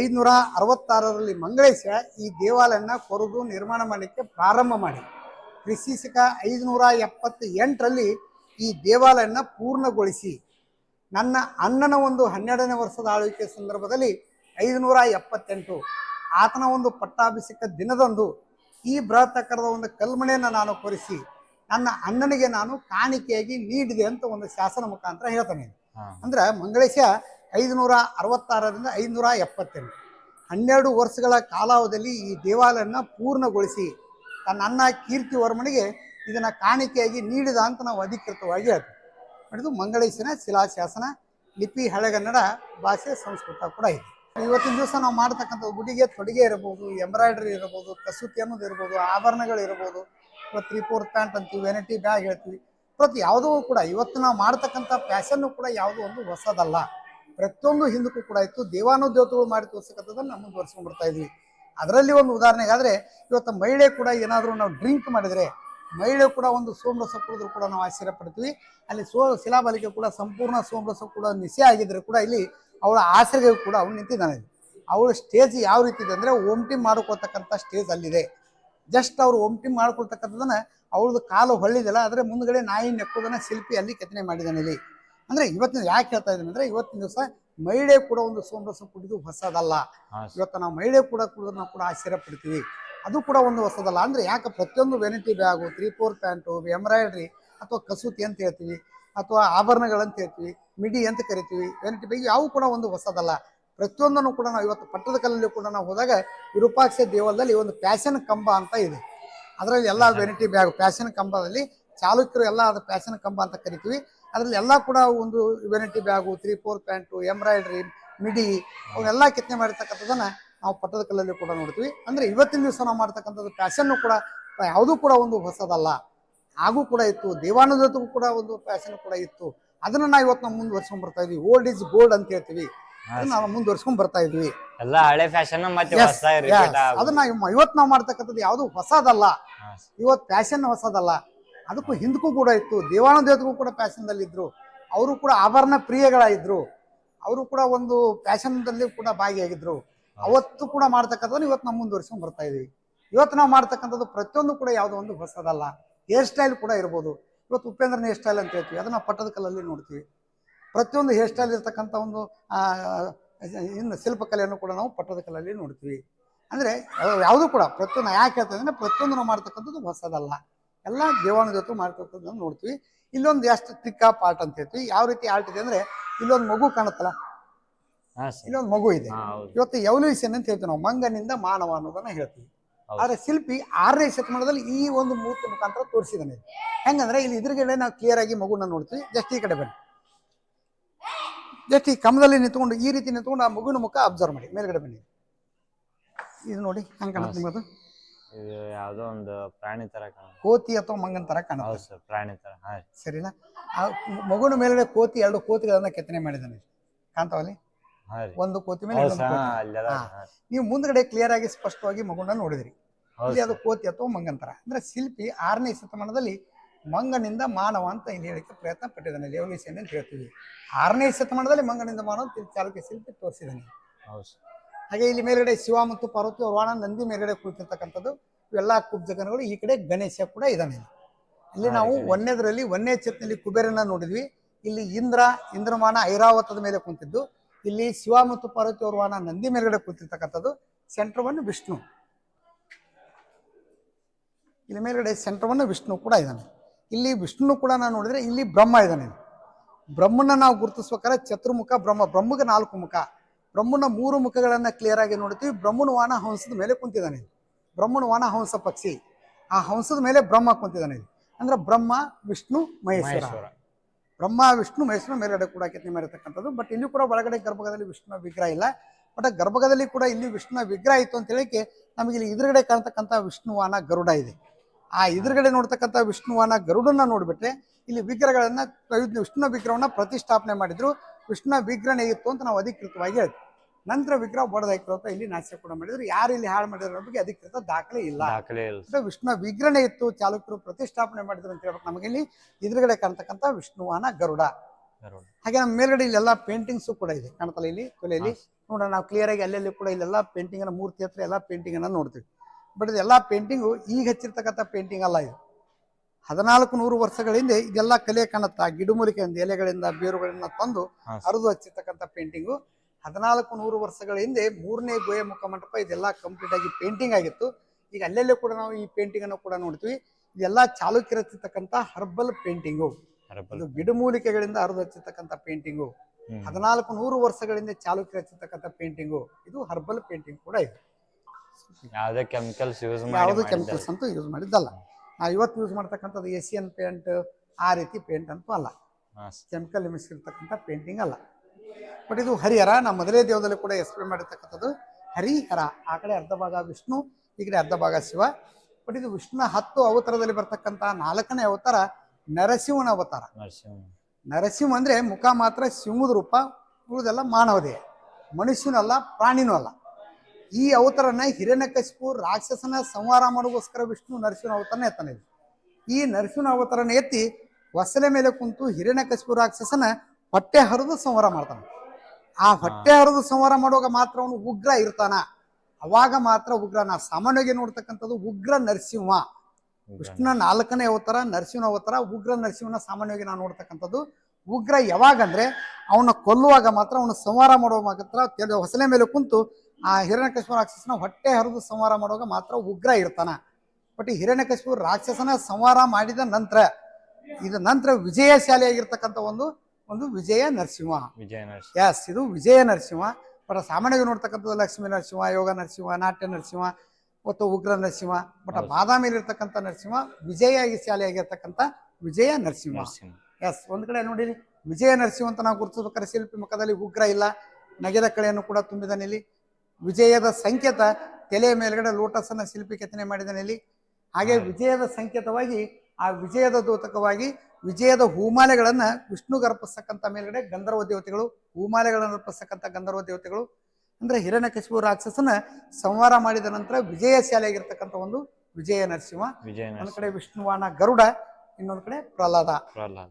ಐದುನೂರ ಅರವತ್ತಾರರಲ್ಲಿ ಮಂಗಳೇಶ ಈ ದೇವಾಲಯನ ಕೊರೆದು ನಿರ್ಮಾಣ ಮಾಡಲಿಕ್ಕೆ ಪ್ರಾರಂಭ ಮಾಡಿ ಕೃಷಿ ಶಕ ಐದುನೂರ ಎಪ್ಪತ್ತ ಎಂಟರಲ್ಲಿ ಈ ದೇವಾಲಯನ ಪೂರ್ಣಗೊಳಿಸಿ. ನನ್ನ ಅಣ್ಣನ ಒಂದು ಹನ್ನೆರಡನೇ ವರ್ಷದ ಆಳ್ವಿಕೆ ಸಂದರ್ಭದಲ್ಲಿ ಐದುನೂರ ಎಪ್ಪತ್ತೆಂಟು. ಆತನ ಒಂದು ಪಟ್ಟಾಭಿಷೇಕ ದಿನದಂದು ಈ ಬೃಹತ್ ಆಕಾರದ ಒಂದು ಕಲ್ಮಣೆಯನ್ನು ನಾನು ಕೊರಿಸಿ ನನ್ನ ಅಣ್ಣನಿಗೆ ನಾನು ಕಾಣಿಕೆಯಾಗಿ ನೀಡಿದೆ ಅಂತ ಒಂದು ಶಾಸನ ಮುಖಾಂತರ ಹೇಳ್ತಾನೆ. ಅಂದ್ರೆ ಮಂಗಳೇಶ ಐದುನೂರ ಅರವತ್ತಾರರಿಂದ ಐದುನೂರ ಎಪ್ಪತ್ತೆಂಟು ಹನ್ನೆರಡು ವರ್ಷಗಳ ಕಾಲಾವಧಿಯಲ್ಲಿ ಈ ದೇವಾಲಯನ ಪೂರ್ಣಗೊಳಿಸಿ ತನ್ನ ಅಣ್ಣ ಕೀರ್ತಿವರ್ಮನಿಗೆ ಇದನ್ನ ಕಾಣಿಕೆಯಾಗಿ ನೀಡಿದ ಅಂತ ನಾವು ಅಧಿಕೃತವಾಗಿ ಹೇಳ್ತೀವಿ. ಮಂಗಳೇಶನ ಶಿಲಾಶಾಸನ ಲಿಪಿ ಹಳೆಗನ್ನಡ ಭಾಷೆ ಸಂಸ್ಕೃತ ಕೂಡ ಇದೆ. ಇವತ್ತಿನ ದಿವಸ ನಾವು ಮಾಡ್ತಕ್ಕಂಥ ಗುಡಿಗೆ ತೊಡಿಗೆ ಇರಬಹುದು ಎಂಬ್ರಾಯ್ಡ್ರಿ ಇರಬಹುದು ಕಸೂತಿ ಅನ್ನೋದು ಇರಬಹುದು ಆಭರಣಗಳು ಇರಬಹುದು ಇವತ್ತು ತ್ರೀ ಫೋರ್ ಪ್ಯಾಂಟ್ ಅಂತೀವಿ ವೆನಿಟಿ ಬ್ಯಾಗ್ ಹೇಳ್ತೀವಿ. ಪ್ರತಿ ಯಾವುದೂ ಕೂಡ, ಇವತ್ತು ನಾವು ಮಾಡ್ತಕ್ಕಂಥ ಫ್ಯಾಷನ್ನು ಕೂಡ ಯಾವುದು ಒಂದು ಹೊಸದಲ್ಲ. ಪ್ರತಿಯೊಂದು ಹಿಂದಕ್ಕೂ ಕೂಡ ಇತ್ತು ದೇವಾನುದೇವತೆಗಳು ಮಾಡಿ ತೋರಿಸಕ್ಕಂಥದ್ದನ್ನು ನಾವು ಮುಂದುವರ್ಸ್ಕೊಂಡ್ ಬರ್ತಾ ಇದ್ವಿ. ಅದರಲ್ಲಿ ಒಂದು ಉದಾಹರಣೆಗಾದ್ರೆ, ಇವತ್ತು ಮಹಿಳೆ ಕೂಡ ಏನಾದರೂ ನಾವು ಡ್ರಿಂಕ್ ಮಾಡಿದ್ರೆ ಮಹಿಳೆ ಕೂಡ ಒಂದು ಸೋಮರಸ ಕುಡಿದ್ರು ಕೂಡ ನಾವು ಆಶ್ಚರ್ಯ ಪಡ್ತೀವಿ ಅಲ್ಲಿ ಸೋ ಶಿಲಾಬಾಲಿಕೆ ಕೂಡ ಸಂಪೂರ್ಣ ಸೋಮರಸ ಕೂಡ ನಿಶೆ ಆಗಿದ್ರೆ ಕೂಡ ಇಲ್ಲಿ ಅವಳ ಆಸರೆಗೆ ಕೂಡ ಅವಳು ನಿಂತಿದ್ದಾನೆ. ಅವಳ ಸ್ಟೇಜ್ ಯಾವ ರೀತಿ ಇದೆ ಅಂದ್ರೆ ಓಮ್ಟಿ ಮಾಡ್ಕೋತಕ್ಕಂಥ ಸ್ಟೇಜ್ ಅಲ್ಲಿದೆ. ಜಸ್ಟ್ ಅವ್ರು ಓಮ್ಟಿ ಮಾಡ್ಕೊಳ್ತಕ್ಕಂಥದ್ದನ್ನ ಅವಳದು ಕಾಲು ಹೊಳ್ಳಿದಲ್ಲ ಆದರೆ ಮುಂದ್ಗಡೆ ನಾಯಿ ನೆಕ್ಕೋದನ್ನ ಶಿಲ್ಪಿ ಅಲ್ಲಿ ಕೆತ್ತನೆ ಮಾಡಿದ್ದಾನೆ ಇಲ್ಲಿ. ಅಂದ್ರೆ ಇವತ್ತಿನ ಯಾಕೆ ಹೇಳ್ತಾ ಇದ್ದೀನಿ ಅಂದ್ರೆ ಇವತ್ತಿನ ದಿವಸ ಮಹಿಳೆ ಕೂಡ ಒಂದು ಸೋಮರಸ ಕುಡಿದು ಹೊಸದಲ್ಲ. ಇವತ್ತು ನಾವು ಮಹಿಳೆ ಕೂಡ ಕುಡಿದ್ರೆ ನಾವು ಕೂಡ ಆಶ್ಚರ್ಯ ಪಡ್ತೀವಿ ಅದು ಕೂಡ ಒಂದು ಹೊಸದಲ್ಲ. ಅಂದ್ರೆ ಯಾಕೆ ಪ್ರತಿಯೊಂದು vanity bag three four pant embroidery ಅಥವಾ ಕಸೂತಿ ಅಂತ ಹೇಳ್ತೀವಿ, ಅಥವಾ ಆಭರಣಗಳಂತ ಹೇಳ್ತೀವಿ ಮಿಡಿ ಅಂತ ಕರಿತೀವಿ ವೆನಿಟಿ ಬ್ಯಾಗ್ ಯಾವ ಕೂಡ ಒಂದು ಹೊಸದಲ್ಲ. ಪ್ರತಿಯೊಂದನ್ನು ಕೂಡ ನಾವು ಇವತ್ತು ಪಟ್ಟದ ಕಲ್ಲಲ್ಲಿ ಕೂಡ ನಾವು ಹೋದಾಗ ವಿರೂಪಾಕ್ಷ ದೇವಾಲಯದಲ್ಲಿ ಒಂದು ಫ್ಯಾಷನ್ ಕಂಬ ಅಂತ ಇದೆ. ಅದರಲ್ಲಿ ಎಲ್ಲ ವೆನಿಟಿ ಬ್ಯಾಗ್ ಫ್ಯಾಷನ್ ಕಂಬದಲ್ಲಿ ಚಾಲುಕ್ಯರು ಎಲ್ಲ ಅದು ಫ್ಯಾಷನ್ ಕಂಬ ಅಂತ ಕರಿತೀವಿ. ಅದರಲ್ಲಿ ಎಲ್ಲ ಕೂಡ ಒಂದು vanity bag three four pant embroidery midi ಅವನ್ನೆಲ್ಲ ಕೆತ್ತನೆ ಮಾಡಿರ್ತಕ್ಕಂಥದ್ದನ್ನ ನಾವು ಪಟ್ಟದ ಕಲ್ಲಲ್ಲಿ ಕೂಡ ನೋಡ್ತೀವಿ. ಅಂದ್ರೆ ಇವತ್ತಿನ ದಿವಸ ನಾವು ಮಾಡ್ತಕ್ಕಂಥದ್ದು ಫ್ಯಾಷನ್ನು ಕೂಡ ಯಾವುದೂ ಕೂಡ ಒಂದು ಹೊಸದಲ್ಲ. ಹಾಗೂ ಕೂಡ ಇತ್ತು. ದೇವಾನುಜತೆಗೂ ಕೂಡ ಒಂದು ಫ್ಯಾಷನ್ ಕೂಡ ಇತ್ತು. ಅದನ್ನ ನಾವು ಇವತ್ತು ನಾವು ಮುಂದುವರ್ಸ್ಕೊಂಡ್ ಬರ್ತಾ ಇದ್ವಿ. ಓಲ್ಡ್ ಇಸ್ ಗೋಲ್ಡ್ ಅಂತ ಹೇಳ್ತೀವಿ. ಅದನ್ನ ನಾವು ಮುಂದುವರ್ಸ್ಕೊಂಡ್ ಬರ್ತಾ ಇದ್ವಿ. ಎಲ್ಲ ಹಳೆ ಫ್ಯಾಷನ್ ಅದನ್ನ ಇವ್- ಇವತ್ತು ನಾವು ಮಾಡ್ತಕ್ಕಂಥದ್ದು ಯಾವುದು ಹೊಸದಲ್ಲ. ಇವತ್ತು ಫ್ಯಾಷನ್ ಹೊಸದಲ್ಲ. ಅದಕ್ಕೂ ಹಿಂದಕ್ಕೂ ಕೂಡ ಇತ್ತು. ದೇವಾನುದೇವತೆಗೂ ಕೂಡ ಫ್ಯಾಷನ್ದಲ್ಲಿ ಇದ್ರು. ಅವರು ಕೂಡ ಆಭರಣ ಪ್ರಿಯಗಳಾಗಿದ್ರು. ಅವರು ಕೂಡ ಒಂದು ಫ್ಯಾಷನ್ದಲ್ಲಿ ಕೂಡ ಭಾಗಿಯಾಗಿದ್ರು. ಅವತ್ತು ಕೂಡ ಮಾಡ್ತಕ್ಕಂಥದ್ದು ಇವತ್ತು ನಾವು ಮುಂದುವರಿಸ್ಕೊಂಡು ಬರ್ತಾ ಇದೀವಿ. ಇವತ್ತು ನಾವು ಮಾಡ್ತಕ್ಕಂಥದ್ದು ಪ್ರತಿಯೊಂದು ಕೂಡ ಯಾವುದೋ ಒಂದು ಹೊಸದಲ್ಲ. ಹೇರ್ ಸ್ಟೈಲ್ ಕೂಡ ಇರ್ಬೋದು. ಇವತ್ತು ಉಪೇಂದ್ರನ ಹೇರ್ ಸ್ಟೈಲ್ ಅಂತ ಹೇಳ್ತೀವಿ. ಅದನ್ನ ಪಟ್ಟದ ಕಲ್ಲಲ್ಲಿ ನೋಡ್ತೀವಿ. ಪ್ರತಿಯೊಂದು ಹೇರ್ ಸ್ಟೈಲ್ ಇರ್ತಕ್ಕಂಥ ಒಂದು ಇನ್ನು ಶಿಲ್ಪಕಲೆಯನ್ನು ಕೂಡ ನಾವು ಪಟ್ಟದ ಕಲ್ಲಲ್ಲಿ ನೋಡ್ತೀವಿ. ಅಂದ್ರೆ ಯಾವುದು ಕೂಡ ಪ್ರತಿಯೊಂದು ಯಾಕೆ ಹೇಳ್ತಾ ಅಂದ್ರೆ ಪ್ರತಿಯೊಂದು ನಾವು ಮಾಡ್ತಕ್ಕಂಥದ್ದು ಹೊಸದಲ್ಲ. ಎಲ್ಲ ದೇವಾನುದೇವತೆ ಮಾಡ್ತಕ್ಕಂಥದ್ದು ನೋಡ್ತೀವಿ. ಇಲ್ಲೊಂದು ಎಷ್ಟು ಟಿಕ್ಕಾ ಪಾರ್ಟ್ ಅಂತ ಹೇಳ್ತೀವಿ. ಯಾವ ರೀತಿ ಆರ್ಟ್ ಇದೆ ಅಂದ್ರೆ, ಇಲ್ಲೊಂದು ಮಗು ಕಾಣುತ್ತಲ್ಲ ಇಲ್ಲೊಂದು ಮಗು ಇದೆ. ಇವತ್ತು ಎವಲ್ಯೂಷನ್ ಅಂತ ಹೇಳ್ತೀವಿ ನಾವು ಮಂಗನಿಂದ ಮಾನವ ಅನ್ನೋದನ್ನ ಹೇಳ್ತೀವಿ. ಆದ್ರೆ ಶಿಲ್ಪಿ ಆರನೇ ಶತಮಾನದಲ್ಲಿ ಈ ಒಂದು ಮೂರ್ತಿ ಮುಖಾಂತರ ತೋರಿಸಿದಾನೆ ಹೆಂಗಂದ್ರೆ ಇಲ್ಲಿ ಇದ್ರಗಡೆ ನಾವು ಕ್ಲಿಯರ್ ಆಗಿ ಮಗುನ ನೋಡ್ತೀವಿ. ಜಸ್ಟ್ ಈ ಕಡೆ ಬನ್ನಿ. ಜಸ್ಟ್ ಈ ಕಮದಲ್ಲಿ ನಿಂತ್ಕೊಂಡು ಈ ರೀತಿ ನಿಂತ್ಕೊಂಡು ಆ ಮಗುನ ಮುಖ ಅಬ್ಸರ್ವ್ ಮಾಡಿ. ಮೇಲ್ಗಡೆ ಬನ್ನಿ. ಇದು ನೋಡಿ ಹೆಂಗ್ ಕಾಣುತ್ತೆ ನಿಮ್ಮದು ಯಾವ್ದೋ ಒಂದು ಪ್ರಾಣಿ ತರ ಕೋತಿ ಅಥವಾ ಮಂಗನ ತರ ಕಾಣುತ್ತೆ. ಪ್ರಾಣಿ ತರ. ಸರಿನಾ? ಆ ಮಗುನ ಮೇಲ್ಗಡೆ ಕೋತಿ ಎರಡು ಕೋತಿಗಳನ್ನ ಕೆತ್ತನೆ ಮಾಡಿದ್ದಾನೆ. ಕಾಣ್ತಾವಲ್ಲಿ? ಒಂದು ಕೋತಿ ಮೇಲೆ ಹೌದು ಇನ್ನೊಂದು ಕೋತಿ. ಹಾ. ಹಾ. ನೀವು ಮುಂದ್ಗಡೆ ಕ್ಲಿಯರ್ ಆಗಿ ಸ್ಪಷ್ಟವಾಗಿ ಮಗುನ ನೋಡಿದ್ರಿ. ಇಲ್ಲಿ ಅದು ಕೋತಿ ಅಥವಾ ಮಂಗಂತರ. ಅಂದ್ರೆ ಶಿಲ್ಪಿ ಆರನೇ ಶತಮಾನದಲ್ಲಿ ಮಂಗನಿಂದ ಮಾನವ ಅಂತ ಇಲ್ಲಿ ಹೇಳಕ್ಕೆ ಪ್ರಯತ್ನ ಪಟ್ಟಿದ್ದಾನೆ. ಲೆವಲ್ಯೂಷನ್ ಅಂತ ಹೇಳ್ತೀವಿ. ಆರನೇ ಶತಮಾನದಲ್ಲಿ ಮಂಗನಿಂದ ಮಾನವ ಅಂತ ಇಲ್ಲಿ ಚಾಲುಕ್ಯ ಶಿಲ್ಪಿ ತೋರಿಸಿದ್ದಾನೆ. ಹಾಗೆ ಇಲ್ಲಿ ಮೇಲ್ಗಡೆ ಶಿವ ಮತ್ತು ಪಾರ್ವತಿ ಅವ್ರ ವಾಣ ನಂದಿ ಮೇಲ್ಗಡೆ ಕುಳಿತಿರ್ತಕ್ಕಂಥದ್ದು ಇವೆಲ್ಲ ಕುಬ್ಜಗನಗಳು ಈ ಕಡೆ ಗಣೇಶ ಕೂಡ ಇದ್ದಾನೆ ಇಲ್ಲಿ. ಹಾ, ನಾವು ಗಣೇಶ. ಒಂದನೇದರಲ್ಲಿ ಒಂದನೇ ಛತ್ನಲ್ಲಿ ಕುಬೇರನ ನೋಡಿದ್ವಿ. ಇಲ್ಲಿ ಇಂದ್ರ ಇಂದ್ರಮಾನ ಐರಾವತದ ಮೇಲೆ ಕುಂತಿದ್ದು. ಇಲ್ಲಿ ಶಿವ ಮತ್ತು ಪಾರ್ವತಿ ಅವ್ರ ವಾಹನ ನಂದಿ ಮೇಲ್ಗಡೆ ಕೂತಿರ್ತಕ್ಕಂಥದ್ದು ಸೆಂಟರ್ ವಿಷ್ಣು. ಇಲ್ಲಿ ಮೇಲ್ಗಡೆ ಸೆಂಟರ್ ವಿಷ್ಣು ಕೂಡ ಇದ್ದಾನೆ. ಇಲ್ಲಿ ವಿಷ್ಣು ಕೂಡ ನಾವು ನೋಡಿದ್ರೆ ಇಲ್ಲಿ ಬ್ರಹ್ಮ ಇದ್ದಾನೆ. ಬ್ರಹ್ಮನ ನಾವು ಗುರುತಿಸ್ಬೇಕಾದ್ರೆ ಚತುರ್ಮುಖ, ಬ್ರಹ್ಮ. ಬ್ರಹ್ಮಗೆ ನಾಲ್ಕು ಮುಖ. ಬ್ರಹ್ಮನ ಮೂರು ಮುಖಗಳನ್ನ ಕ್ಲಿಯರ್ ಆಗಿ ನೋಡ್ತೀವಿ. ಬ್ರಹ್ಮನ ವಾನ ಹಂಸದ ಮೇಲೆ ಕುಂತಿದ್ದಾನೆ. ಬ್ರಹ್ಮನ ವಾಣ ಹಂಸ ಪಕ್ಷಿ. ಆ ಹಂಸದ ಮೇಲೆ ಬ್ರಹ್ಮ ಕುಂತಿದ್ದಾನೆ. ಅಂದ್ರೆ ಬ್ರಹ್ಮ, ವಿಷ್ಣು ಮಹೇಶ್ವರ. ಬ್ರಹ್ಮ, ವಿಷ್ಣು, ಮಹೇಶ್ವರ ಮೇಲ್ಗಡೆ ಕೂಡ ಕೆತ್ತನೆ ಮಾಡಿರ್ತಕ್ಕಂಥದ್ದು. ಬಟ್ ಇಲ್ಲಿ ಕೂಡ ಒಳಗಡೆ ಗರ್ಭಗದಲ್ಲಿ ವಿಷ್ಣು ವಿಗ್ರಹ ಇಲ್ಲ. ಬಟ್ ಗರ್ಭಗದಲ್ಲಿ ಕೂಡ ಇಲ್ಲಿ ವಿಷ್ಣು ವಿಗ್ರಹ ಇತ್ತು ಅಂತ ಹೇಳಿಕೆ ನಮಗೆ ಇಲ್ಲಿ ಎದುರುಗಡೆ ಕಾಣ್ತಕ್ಕಂಥ ವಿಷ್ಣುವಾನ ಗರುಡ ಇದೆ. ಆ ಎದುರುಗಡೆ ನೋಡ್ತಕ್ಕಂಥ ವಿಷ್ಣುವಾನ ಗರುಡನ್ನ ನೋಡಿಬಿಟ್ರೆ ಇಲ್ಲಿ ವಿಗ್ರಹಗಳನ್ನ ವಿಷ್ಣು ವಿಗ್ರಹವನ್ನ ಪ್ರತಿಷ್ಠಾಪನೆ ಮಾಡಿದ್ರು. ವಿಷ್ಣು ವಿಗ್ರಹನೇ ಇತ್ತು ಅಂತ ನಾವು ಅಧಿಕೃತವಾಗಿ ಹೇಳ್ತೀವಿ. ನಂತರ ವಿಗ್ರಹ ಬಡದಾಕಿರೋ ಅಂತ ಇಲ್ಲಿ ನಾಶ ಕೂಡ ಮಾಡಿದ್ರು. ಯಾರು ಇಲ್ಲಿ ಹಾಳು ಮಾಡಿದ್ರು ಬಗ್ಗೆ ಅಧಿಕೃತ ದಾಖಲೆ ಇಲ್ಲ. ದಾಖಲೆ ಇಲ್ಲ. ಅಂದ್ರೆ ವಿಷ್ಣು ವಿಗ್ರಹ ಇತ್ತು ಚಾಲುಕ್ಯರು ಪ್ರತಿಷ್ಠಾಪನೆ ಮಾಡಿದ್ರು ಅಂತ ಹೇಳ್ಬೇಕು ನಮಗೆ ಇಲ್ಲಿ. ಎದುರುಗಡೆ ಕಾಣ್ತಕ್ಕಂಥ ವಿಷ್ಣುವಾನ ಗರುಡ. ಹಾಗೆ ನಮ್ಮ ಮೇಲ್ಗಡೆ ಇಲ್ಲೆಲ್ಲ ಪೇಂಟಿಂಗ್ಸ್ ಕೂಡ ಇದೆ. ಕಾಣ್ತಲ್ಲ ಇಲ್ಲಿ ಕೊಲೆಯಲ್ಲಿ. ನೋಡೋಣ ನಾವು ಕ್ಲಿಯರ್ ಆಗಿ ಅಲ್ಲೆಲ್ಲಿ ಕೂಡ ಇಲ್ಲೆಲ್ಲ ಪೇಂಟಿಂಗ್ ಅನ್ನ ಮೂರ್ತಿ ಹತ್ರ ಎಲ್ಲ ಪೇಂಟಿಂಗ್ ಅನ್ನ ನೋಡ್ತೀವಿ. ಬಟ್ ಇದೆಲ್ಲ ಪೇಂಟಿಂಗು ಈಗ ಹಚ್ಚಿರ್ತಕ್ಕಂಥ ಪೇಂಟಿಂಗ್ ಅಲ್ಲ ಇದು. ಹದಿನಾಲ್ಕು ನೂರು ವರ್ಷಗಳ ಹಿಂದೆ ಇದೆಲ್ಲ ಕಲೆ ಕಾಣುತ್ತಾ ಗಿಡಮೂಲಿಕೆಯಿಂದ ಎಲೆಗಳಿಂದ ಬೇರುಗಳಿಂದ ತಂದು ಹರಿದು ಹಚ್ಚಿರ್ತಕ್ಕಂಥ ಪೇಂಟಿಂಗು ಹದಿನಾಲ್ಕು ನೂರು ವರ್ಷಗಳ ಹಿಂದೆ ಮೂರನೇ ಗುಹೆ ಮುಖ ಮಂಟಪ ಇದೆಲ್ಲ ಕಂಪ್ಲೀಟ್ ಆಗಿ ಪೇಂಟಿಂಗ್ ಆಗಿತ್ತು. ಈಗ ಅಲ್ಲೆಲ್ಲೇ ಕೂಡ ನಾವು ಈ ಪೇಂಟಿಂಗ್ ಅನ್ನು ಕೂಡ ನೋಡ್ತೀವಿ. ಇದೆಲ್ಲ ಚಾಲುಕ್ಯ ಹಚ್ಚಿರ್ತಕ್ಕಂಥ ಹರ್ಬಲ್ ಪೇಂಟಿಂಗು. ಇದು ಗಿಡಮೂಲಿಕೆಗಳಿಂದ ಹರಿದು ಹಚ್ಚಿರ್ತಕ್ಕಂಥ ಪೇಂಟಿಂಗು. ಹದಿನಾಲ್ಕು ನೂರು ವರ್ಷಗಳಿಂದ ಚಾಲುಕ್ಯ ಹಚ್ಚಿರ್ತಕ್ಕಂಥ ಪೇಂಟಿಂಗು ಇದು ಹರ್ಬಲ್ ಪೇಂಟಿಂಗ್ ಕೂಡ ಇದೆ. ಯಾವುದೇ ಕೆಮಿಕಲ್ಸ್ ಯೂಸ್ ಯಾವುದೇ ಕೆಮಿಕಲ್ಸ್ ಅಂತೂ ಯೂಸ್ ಮಾಡಿದ್ದಲ್ಲ. ನಾವು ಇವತ್ತು ಯೂಸ್ ಮಾಡ್ತಕ್ಕಂಥದ್ದು ಏಷಿಯನ್ ಪೇಂಟ್ ಆ ರೀತಿ ಪೇಂಟ್ ಅಂತೂ ಅಲ್ಲ. ಕೆಮಿಕಲ್ ಮಿಸ್ ಇರ್ತಕ್ಕಂಥ ಪೇಂಟಿಂಗ್ ಅಲ್ಲ. ಬಟ್ ಇದು ಹರಿಹರ ನಮ್ಮ ಮೊದಲೇ ದೇವದಲ್ಲಿ ಕೂಡ ಎಕ್ಸ್ಪ್ಲೇನ್ ಮಾಡಿರ್ತಕ್ಕಂಥದ್ದು ಹರಿಹರ. ಆ ಕಡೆ ಅರ್ಧ ಭಾಗ ವಿಷ್ಣು ಈ ಕಡೆ ಅರ್ಧ ಭಾಗ ಶಿವ. ಬಟ್ ಇದು ವಿಷ್ಣುನ ಹತ್ತು ಅವತಾರದಲ್ಲಿ ಬರ್ತಕ್ಕಂಥ ನಾಲ್ಕನೇ ಅವತಾರ ನರಸಿಂಹನ ಅವತಾರ. ನರಸಿಂಹ. ನರಸಿಂಹ ಅಂದ್ರೆ ಮುಖ ಮಾತ್ರ ಸಿಂಹದ ರೂಪ ಉಳಿದೆಲ್ಲ ಮಾನವದೇ ಮನುಷ್ಯನಲ್ಲ ಪ್ರಾಣಿನೂ ಅಲ್ಲ. ಈ ಅವತಾರನ ಹಿರಣ್ಯಕಶಿಪು ರಾಕ್ಷಸನ ಸಂಹಾರ ಮಾಡೋಗೋಸ್ಕರ ವಿಷ್ಣು ನರಸಿಂಹ ಅವತಾರನ ಎತ್ತಾನೆ ಈ ನರಸಿಂಹನ ಅವತಾರನ ಎತ್ತಿ ಹೊಸಲೆ ಮೇಲೆ ಕುಂತು ಹಿರಣ್ಯಕಶಿಪು ರಾಕ್ಷಸನ ಹೊಟ್ಟೆ ಹರಿದು ಸಂಹಾರ ಮಾಡ್ತಾನೆ. ಆ ಹೊಟ್ಟೆ ಹರಿದು ಸಂಹಾರ ಮಾಡುವಾಗ ಮಾತ್ರ ಅವನು ಉಗ್ರ ಇರ್ತಾನ. ಅವಾಗ ಮಾತ್ರ ಉಗ್ರನ ಸಾಮಾನ್ಯವಾಗಿ ನೋಡ್ತಕ್ಕಂಥದ್ದು ಉಗ್ರ ನರಸಿಂಹ. ಕೃಷ್ಣ ನಾಲ್ಕನೇ ಅವತಾರ ನರಸಿಂಹ ಅವತಾರ ಉಗ್ರ ನರಸಿಂಹನ ಸಾಮಾನ್ಯವಾಗಿ ನಾವು ನೋಡ್ತಕ್ಕಂಥದ್ದು ಉಗ್ರ ಯಾವಾಗಂದ್ರೆ ಅವನ ಕೊಲ್ಲುವಾಗ ಮಾತ್ರ ಅವನು ಸಂಹಾರ ಮಾಡುವ ಮಾತ್ರ ಹೊಸಲೆ ಮೇಲೆ ಕುಂತು ಆ ಹಿರಣ್ಯಕಶಿಪು ರಾಕ್ಷಸನ ಹೊಟ್ಟೆ ಹರಿದು ಸಂಹಾರ ಮಾಡುವಾಗ ಮಾತ್ರ ಉಗ್ರ ಇರ್ತಾನ. ಬಟ್ ಈ ರಾಕ್ಷಸನ ಸಂಹಾರ ಮಾಡಿದ ನಂತರ ಇದ ನಂತರ ವಿಜಯಶಾಲಿಯಾಗಿರ್ತಕ್ಕಂಥ ಒಂದು ಒಂದು ವಿಜಯ ನರಸಿಂಹ. ವಿಜಯ ನರಸಿಂಹ. ಎಸ್ ಇದು ವಿಜಯ ನರಸಿಂಹ. ಬಟ್ ಸಾಮಾನ್ಯವಾಗಿ ನೋಡ್ತಕ್ಕಂಥದ್ದು ಲಕ್ಷ್ಮೀ ನರಸಿಂಹ ಯೋಗ ನರಸಿಂಹ ನಾಟ್ಯ ನರಸಿಂಹ ಮತ್ತು ಉಗ್ರ ನರಸಿಂಹ. ಬಟ್ ಬಾದಾಮಿಲಿರ್ತಕ್ಕಂಥ ನರಸಿಂಹ ವಿಜಯ ಶಾಲೆಯಾಗಿರ್ತಕ್ಕಂಥ ವಿಜಯ ನರಸಿಂಹ. ಎಸ್ ಒಂದ್ ಕಡೆ ನೋಡಿ ವಿಜಯ ನರಸಿಂಹ ಅಂತ ನಾವು ಗುರುತಿಸ್ಬೇಕಾದ್ರೆ ಶಿಲ್ಪಿ ಮುಖದಲ್ಲಿ ಉಗ್ರ ಇಲ್ಲ ನಗೆದ ಕಳೆಯನ್ನು ಕೂಡ ತುಂಬಿದಾನೆ ಇಲ್ಲಿ. ವಿಜಯದ ಸಂಕೇತ ತಲೆಯ ಮೇಲ್ಗಡೆ ಲೋಟಸ್ ಅನ್ನ ಶಿಲ್ಪಿ ಕೆತ್ತನೆ ಮಾಡಿದಾನೆ ಇಲ್ಲಿ. ಹಾಗೆ ವಿಜಯದ ಸಂಕೇತವಾಗಿ ಆ ವಿಜಯದ ದೂತಕವಾಗಿ ವಿಜಯದ ಹೂಮಾಲೆಗಳನ್ನ ವಿಷ್ಣುಗೆ ಅರ್ಪಿಸ್ತಕ್ಕಂಥ ಮೇಲ್ಗಡೆ ಗಂಧರ್ವ ದೇವತೆಗಳು ಹೂಮಾಲೆಗಳನ್ನು ಅರ್ಪಿಸ್ತಕ್ಕಂಥ ಗಂಧರ್ವ ದೇವತೆಗಳು ಅಂದ್ರೆ ಹಿರಣ್ಯಕಶಿಪು ರಾಕ್ಷಸನ ಸಂಹಾರ ಮಾಡಿದ ನಂತರ ವಿಜಯಶಾಲಿಯಾಗಿರ್ತಕ್ಕಂಥ ಒಂದು ವಿಜಯ ನರಸಿಂಹ ವಿಜಯ ಒಂದ್ ಕಡೆ ವಿಷ್ಣುವಾನ ಗರುಡ ಇನ್ನೊಂದು ಕಡೆ ಪ್ರಹ್ಲಾದ.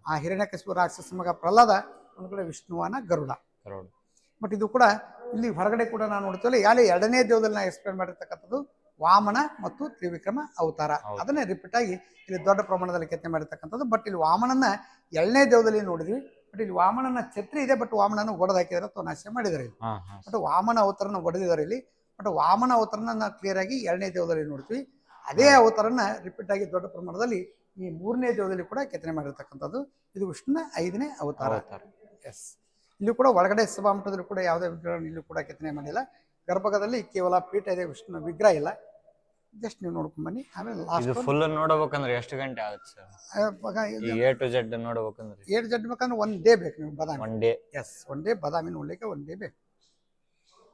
ಆ ಹಿರಣ್ಯಕಶಿಪು ರಾಕ್ಷಸ ಮಗ ಪ್ರಹ್ಲಾದ ಒಂದು ಕಡೆ ವಿಷ್ಣುವಾನ ಗರುಡ. ಬಟ್ ಇದು ಕೂಡ ಇಲ್ಲಿ ಹೊರಗಡೆ ಕೂಡ ನಾನು ನೋಡ್ತೀವಲ್ಲ ಯಾಲೆ ಎರಡನೇ ದೇವದಲ್ಲಿ ನಾವು ಎಕ್ಸ್ಪ್ಲೇನ್ ಮಾಡಿರ್ತಕ್ಕಂಥದ್ದು ವಾಮನ ಮತ್ತು ತ್ರಿವಿಕ್ರಮ ಅವತಾರ. ಅದನ್ನೇ ರಿಪೀಟ್ ಆಗಿ ಇಲ್ಲಿ ದೊಡ್ಡ ಪ್ರಮಾಣದಲ್ಲಿ ಕೆತ್ತನೆ ಮಾಡಿರ್ತಕ್ಕಂಥದ್ದು. ಬಟ್ ಇಲ್ಲಿ ವಾಮನನ್ನ ಎರಡನೇ ದೇವದಲ್ಲಿ ನೋಡಿದ್ವಿ. ಬಟ್ ಇಲ್ಲಿ ವಾಮನನ ಛತ್ರಿ ಇದೆ ಬಟ್ ವಾಮನನ ಒಡೆದು ಹಾಕಿದಾರೆ ಅಥವಾ ನಾಶ ಮಾಡಿದ್ದಾರೆ ಇಲ್ಲಿ. ಬಟ್ ವಾಮನ ಅವತಾರನ ಒಡೆದಿದ್ದಾರೆ ಇಲ್ಲಿ. ಬಟ್ ವಾಮನ ಅವತಾರನ ನಾವು ಕ್ಲಿಯರ್ ಆಗಿ ಎರಡನೇ ದೇವದಲ್ಲಿ ನೋಡ್ತೀವಿ. ಅದೇ ಅವತಾರನ ರಿಪೀಟ್ ಆಗಿ ದೊಡ್ಡ ಪ್ರಮಾಣದಲ್ಲಿ ಈ ಮೂರನೇ ದೇವದಲ್ಲಿ ಕೂಡ ಕೆತ್ತನೆ ಮಾಡಿರ್ತಕ್ಕಂಥದ್ದು. ಇದು ವಿಷ್ಣುನ ಐದನೇ ಅವತಾರ. ಅವತಾರ. ಎಸ್ ಇಲ್ಲಿ ಕೂಡ ಒಳಗಡೆ ಸಭಾಮಠದಲ್ಲಿ ಕೂಡ ಯಾವುದೇ ವಿಗ್ರಹ ಇಲ್ಲೂ ಕೂಡ ಕೆತ್ತನೆ ಮಾಡಿಲ್ಲ. ಗರ್ಭಗದಲ್ಲಿ ಕೇವಲ ಪೀಠ ಇದೆ ವಿಷ್ಣುನ ವಿಗ್ರಹ ಇಲ್ಲ. ಜಸ್ಟ್ ನೀವು ನೋಡ್ಕೊಂಡು ಬನ್ನಿ. ಆಮೇಲೆ ಇದು ಲಾಸ್ಟ್ ಫುಲ್ ನೋಡ್ಬೇಕಂದ್ರೆ ಎಷ್ಟು ಗಂಟೆ ಆಗುತ್ತೆ ಸರ್? ಈ ಎ ಟು ಜೆಡ್ ನೋಡ್ಬೇಕಂದ್ರೆ. ಟು ಜಡ್ ಬೇಕಂದ್ರೆ ಒನ್ ಡೇ ಬೇಕು ನೀವು Badami. One day yes one day Badami ನೋಡ್ಲಿಕ್ಕೆ ಒನ್ ಡೇ ಬೇಕು.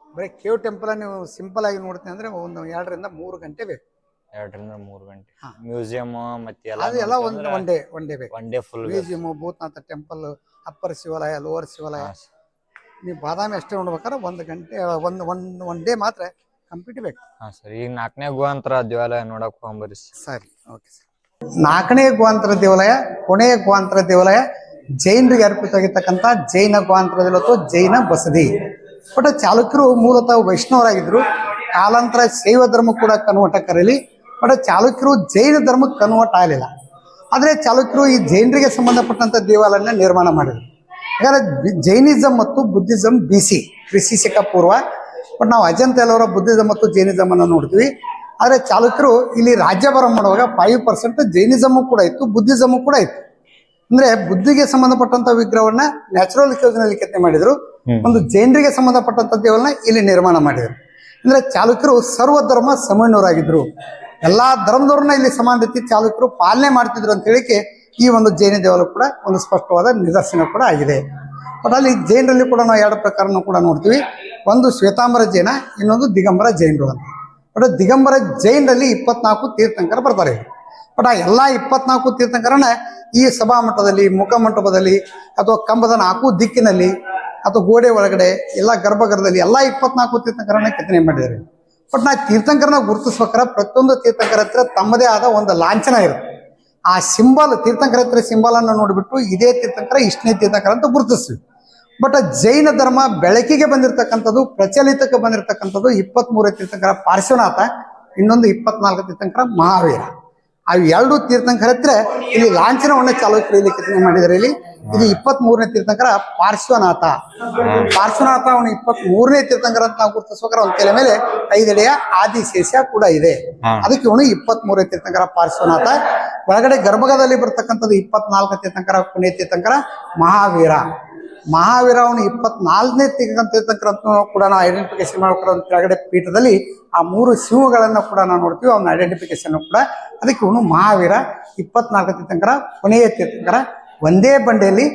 ಬರೀ ಕೇವ್ ಟೆಂಪಲ್ ನೀವು ಸಿಂಪಲ್ ಆಗಿ ನೋಡ್ತೀನಿ ಅಂದ್ರೆ ಒಂದು ಎರಡರಿಂದ ಮೂರು ಗಂಟೆ ಬೇಕು. ಎರಡರಿಂದ ಮೂರು ಗಂಟೆ. ಹಾ. ಮ್ಯೂಸಿಯಂ ಮತ್ತೆ ಎಲ್ಲ ಎಲ್ಲ ಒಂದು ಒನ್ ಡೇ ಒನ್ ಡೇ ಬೇಕು. One day full museum Bhutanatha temple upper Shivalaya lower Shivalaya ನೀವು ಬಾದಾಮಿ ಅಷ್ಟೇ ನೋಡ್ಬೇಕಾದ್ರೆ ಒಂದು ಗಂಟೆ ಒಂದು ಒನ್ ಒನ್ ಡೇ ಮಾತ್ರ ಕಂಪ್ಲೀಟ್ ಬೇಕು? ಹಾ ಸರ್ ಈಗ ನಾಲ್ಕನೇ ಗುಹಾಂತರ ದೇವಾಲಯ ನೋಡಕ್ ಹೋಗ್ಬರ್ರಿ sir. ಸರಿ ಓಕೆ ಸರ್ ನಾಲ್ಕನೇ ಗುಹಾಂತರ ದೇವಾಲಯ ಕೊನೆಯ ಗುಹಾಂತರ ದೇವಾಲಯ ಜೈನರಿಗೆ ಅರ್ಪಿತವಾಗಿರ್ತಕ್ಕಂಥ ಜೈನ ಗುಹಾಂತರ ದೇವಾಲಯ ಅಥವಾ ಜೈನ ಬಸದಿ. ಬಟ್ ಚಾಲುಕ್ಯರು ಮೂಲತಃ ವೈಷ್ಣವರಾಗಿದ್ರು. ಕಾಲಾಂತರ ಶೈವ ಧರ್ಮ ಕೂಡ ಕನ್ವರ್ಟ್ ಕರೀಲಿ ಬಟ್ ಚಾಲುಕ್ಯರು ಜೈನ ಧರ್ಮಕ್ಕೆ ಕನ್ವರ್ಟ್ ಆಗಲಿಲ್ಲ. ಆದರೆ ಚಾಲುಕ್ಯರು ಈ ಜೈನರಿಗೆ ಸಂಬಂಧಪಟ್ಟಂತ ದೇವಾಲಯನ ನಿರ್ಮಾಣ ಮಾಡಿದ್ರು. ಯಾಕಂದರೆ ಜೈನಿಸಂ ಮತ್ತು ಬುದ್ಧಿಸಂ ಬಿ ಸಿ ಕ್ರಿಸ್ತಿ ಶಕ ಪೂರ್ವ ಬಟ್ ನಾವು ಅಜಂತ ಎಲ್ಲವರ ಬುದ್ಧಿಸಂ ಮತ್ತು ಜೈನಿಸಂ ಅನ್ನ ನೋಡ್ತೀವಿ. ಆದರೆ ಚಾಲುಕ್ಯರು ಇಲ್ಲಿ ರಾಜ್ಯಭಾರ ಮಾಡುವಾಗ ಫೈವ್ ಪರ್ಸೆಂಟ್ ಜೈನಿಸಮು ಕೂಡ ಇತ್ತು ಬುದ್ಧಿಸಮು ಕೂಡ ಇತ್ತು. ಅಂದ್ರೆ ಬುದ್ಧಿಗೆ ಸಂಬಂಧಪಟ್ಟಂತ ವಿಗ್ರಹವನ್ನ ನ್ಯಾಚುರಲ್ನಲ್ಲಿ ಕೆತ್ತನೆ ಮಾಡಿದ್ರು. ಒಂದು ಜೈನರಿಗೆ ಸಂಬಂಧಪಟ್ಟಂತ ದೇವರನ್ನ ಇಲ್ಲಿ ನಿರ್ಮಾಣ ಮಾಡಿದ್ರು. ಅಂದ್ರೆ ಚಾಲುಕ್ಯರು ಸರ್ವಧರ್ಮ ಸಮನ್ವರಾಗಿದ್ರು ಎಲ್ಲಾ ಧರ್ಮದವ್ರನ್ನ ಇಲ್ಲಿ ಸಮಾನ ರೀತಿ ಚಾಲುಕ್ಯರು ಪಾಲನೆ ಮಾಡ್ತಿದ್ರು ಅಂತ ಹೇಳಿಕೆ ಈ ಒಂದು ಜೈನ ದೇವಾಲಯ ಕೂಡ ಒಂದು ಸ್ಪಷ್ಟವಾದ ನಿದರ್ಶನ ಕೂಡ ಆಗಿದೆ. ಬಟ್ ಅಲ್ಲಿ ಜೈನರಲ್ಲಿ ಕೂಡ ನಾವು ಎರಡು ಪ್ರಕಾರನೂ ಕೂಡ ನೋಡ್ತೀವಿ. ಒಂದು ಶ್ವೇತಾಂಬರ ಜೈನ, ಇನ್ನೊಂದು ದಿಗಂಬರ ಜೈನರು ಅಂತ. ಬಟ್ ದಿಗಂಬರ ಜೈನರಲ್ಲಿ ಇಪ್ಪತ್ನಾಲ್ಕು ತೀರ್ಥಂಕರ ಬರ್ತಾರೆ. ಬಟ್ ಆ ಎಲ್ಲ ಇಪ್ಪತ್ನಾಲ್ಕು ತೀರ್ಥಂಕರನ ಈ ಸಭಾಮಠದಲ್ಲಿ ಮುಖಮಂಟಪದಲ್ಲಿ ಅಥವಾ ಕಂಬದ ನಾಲ್ಕು ದಿಕ್ಕಿನಲ್ಲಿ ಅಥವಾ ಗೋಡೆ ಒಳಗಡೆ ಎಲ್ಲ ಗರ್ಭಗೃಹದಲ್ಲಿ ಎಲ್ಲ ಇಪ್ಪತ್ನಾಲ್ಕು ತೀರ್ಥಂಕರನ್ನ ಕೆತ್ತನೆ ಮಾಡಿದ್ದಾರೆ. ಬಟ್ ನಾ ತೀರ್ಥಂಕರನ ಗುರುತಿಸ್ಬೇಕಾರೆ ಪ್ರತಿಯೊಂದು ತೀರ್ಥಂಕರ ಹತ್ರ ತಮ್ಮದೇ ಆದ ಒಂದು ಲಾಂಛನ ಇರುತ್ತೆ. ಆ ಸಿಂಬಲ್, ತೀರ್ಥಂಕರ ಹತ್ರ ಸಿಂಬಲ್ ಅನ್ನು ನೋಡಿಬಿಟ್ಟು ಇದೇ ತೀರ್ಥಂಕರ, ಇಷ್ಟನೇ ತೀರ್ಥಂಕರ ಅಂತ ಗುರುತಿಸ್ತೀವಿ. ಬಟ್ ಜೈನ ಧರ್ಮ ಬೆಳಕಿಗೆ ಬಂದಿರತಕ್ಕಂಥದ್ದು ಪ್ರಚಲಿತಕ್ಕೆ ಬಂದಿರತಕ್ಕಂಥದ್ದು ಇಪ್ಪತ್ಮೂರನೇ ತೀರ್ಥಂಕರ ಪಾರ್ಶ್ವನಾಥ ಇನ್ನೊಂದು ಇಪ್ಪತ್ನಾಲ್ಕು ತೀರ್ಥಂಕರ ಮಹಾವೀರ. ಆ ಎರಡು ತೀರ್ಥಂಕರ ಹತ್ರ ಇಲ್ಲಿ ಲಾಂಛನವನ್ನ ಚಾಲುಕ್ಯರು ಇಲ್ಲಿ ಕೆತ್ತನೆ ಇಲ್ಲಿ. ಇದು ಇಪ್ಪತ್ತ್ ಮೂರನೇ ತೀರ್ಥಂಕರ ಪಾರ್ಶ್ವನಾಥ. ಪಾರ್ಶ್ವನಾಥ ಅವನು ಇಪ್ಪತ್ತ್ ಮೂರನೇ ತೀರ್ಥಂಕರ ಅಂತ ನಾವು ಗುರುತಿಸ್ಬೇಕಾದ್ರೆ ಅವನ ತಲೆ ಮೇಲೆ ಐದೆಡೆಯ ಆದಿಶೇಷ ಕೂಡ ಇದೆ. ಅದಕ್ಕೆ ಇವನು ಇಪ್ಪತ್ತ್ ಮೂರನೇ ತೀರ್ಥಂಕರ ಪಾರ್ಶ್ವನಾಥ. ಒಳಗಡೆ ಗರ್ಭಗದಲ್ಲಿ ಬರ್ತಕ್ಕಂಥದ್ದು ಇಪ್ಪತ್ನಾಲ್ಕು ತೀರ್ಥಂಕರ ಪುಣ್ಯ ತೀರ್ಥಂಕರ ಮಹಾವೀರ. ಮಹಾವೀರ ಅವನು ಇಪ್ಪತ್ನಾಲ್ಕನೇ ಅಂತ ಕೂಡ ನಾವು ಐಡೆಂಟಿಫಿಕೇಶನ್ ಮಾಡ್ಕೊಂಡು ಕೆಳಗಡೆ ಪೀಠದಲ್ಲಿ ಆ ಮೂರು ಶಿವಗಳನ್ನು ಕೂಡ ನಾವು ನೋಡ್ತೀವಿ. ಅವನ ಐಡೆಂಟಿಫಿಕೇಶನ್ ಕೂಡ ಅದಕ್ಕೆ ಇವನು ಮಹಾವೀರ. ಇಪ್ಪತ್ನಾಲ್ಕು ತೀರ್ಥಂಕರ ಕೊನೆಯ ತೀರ್ಥಂಕರ. ಒಂದೇ ಬಂಡೆಯಲ್ಲಿ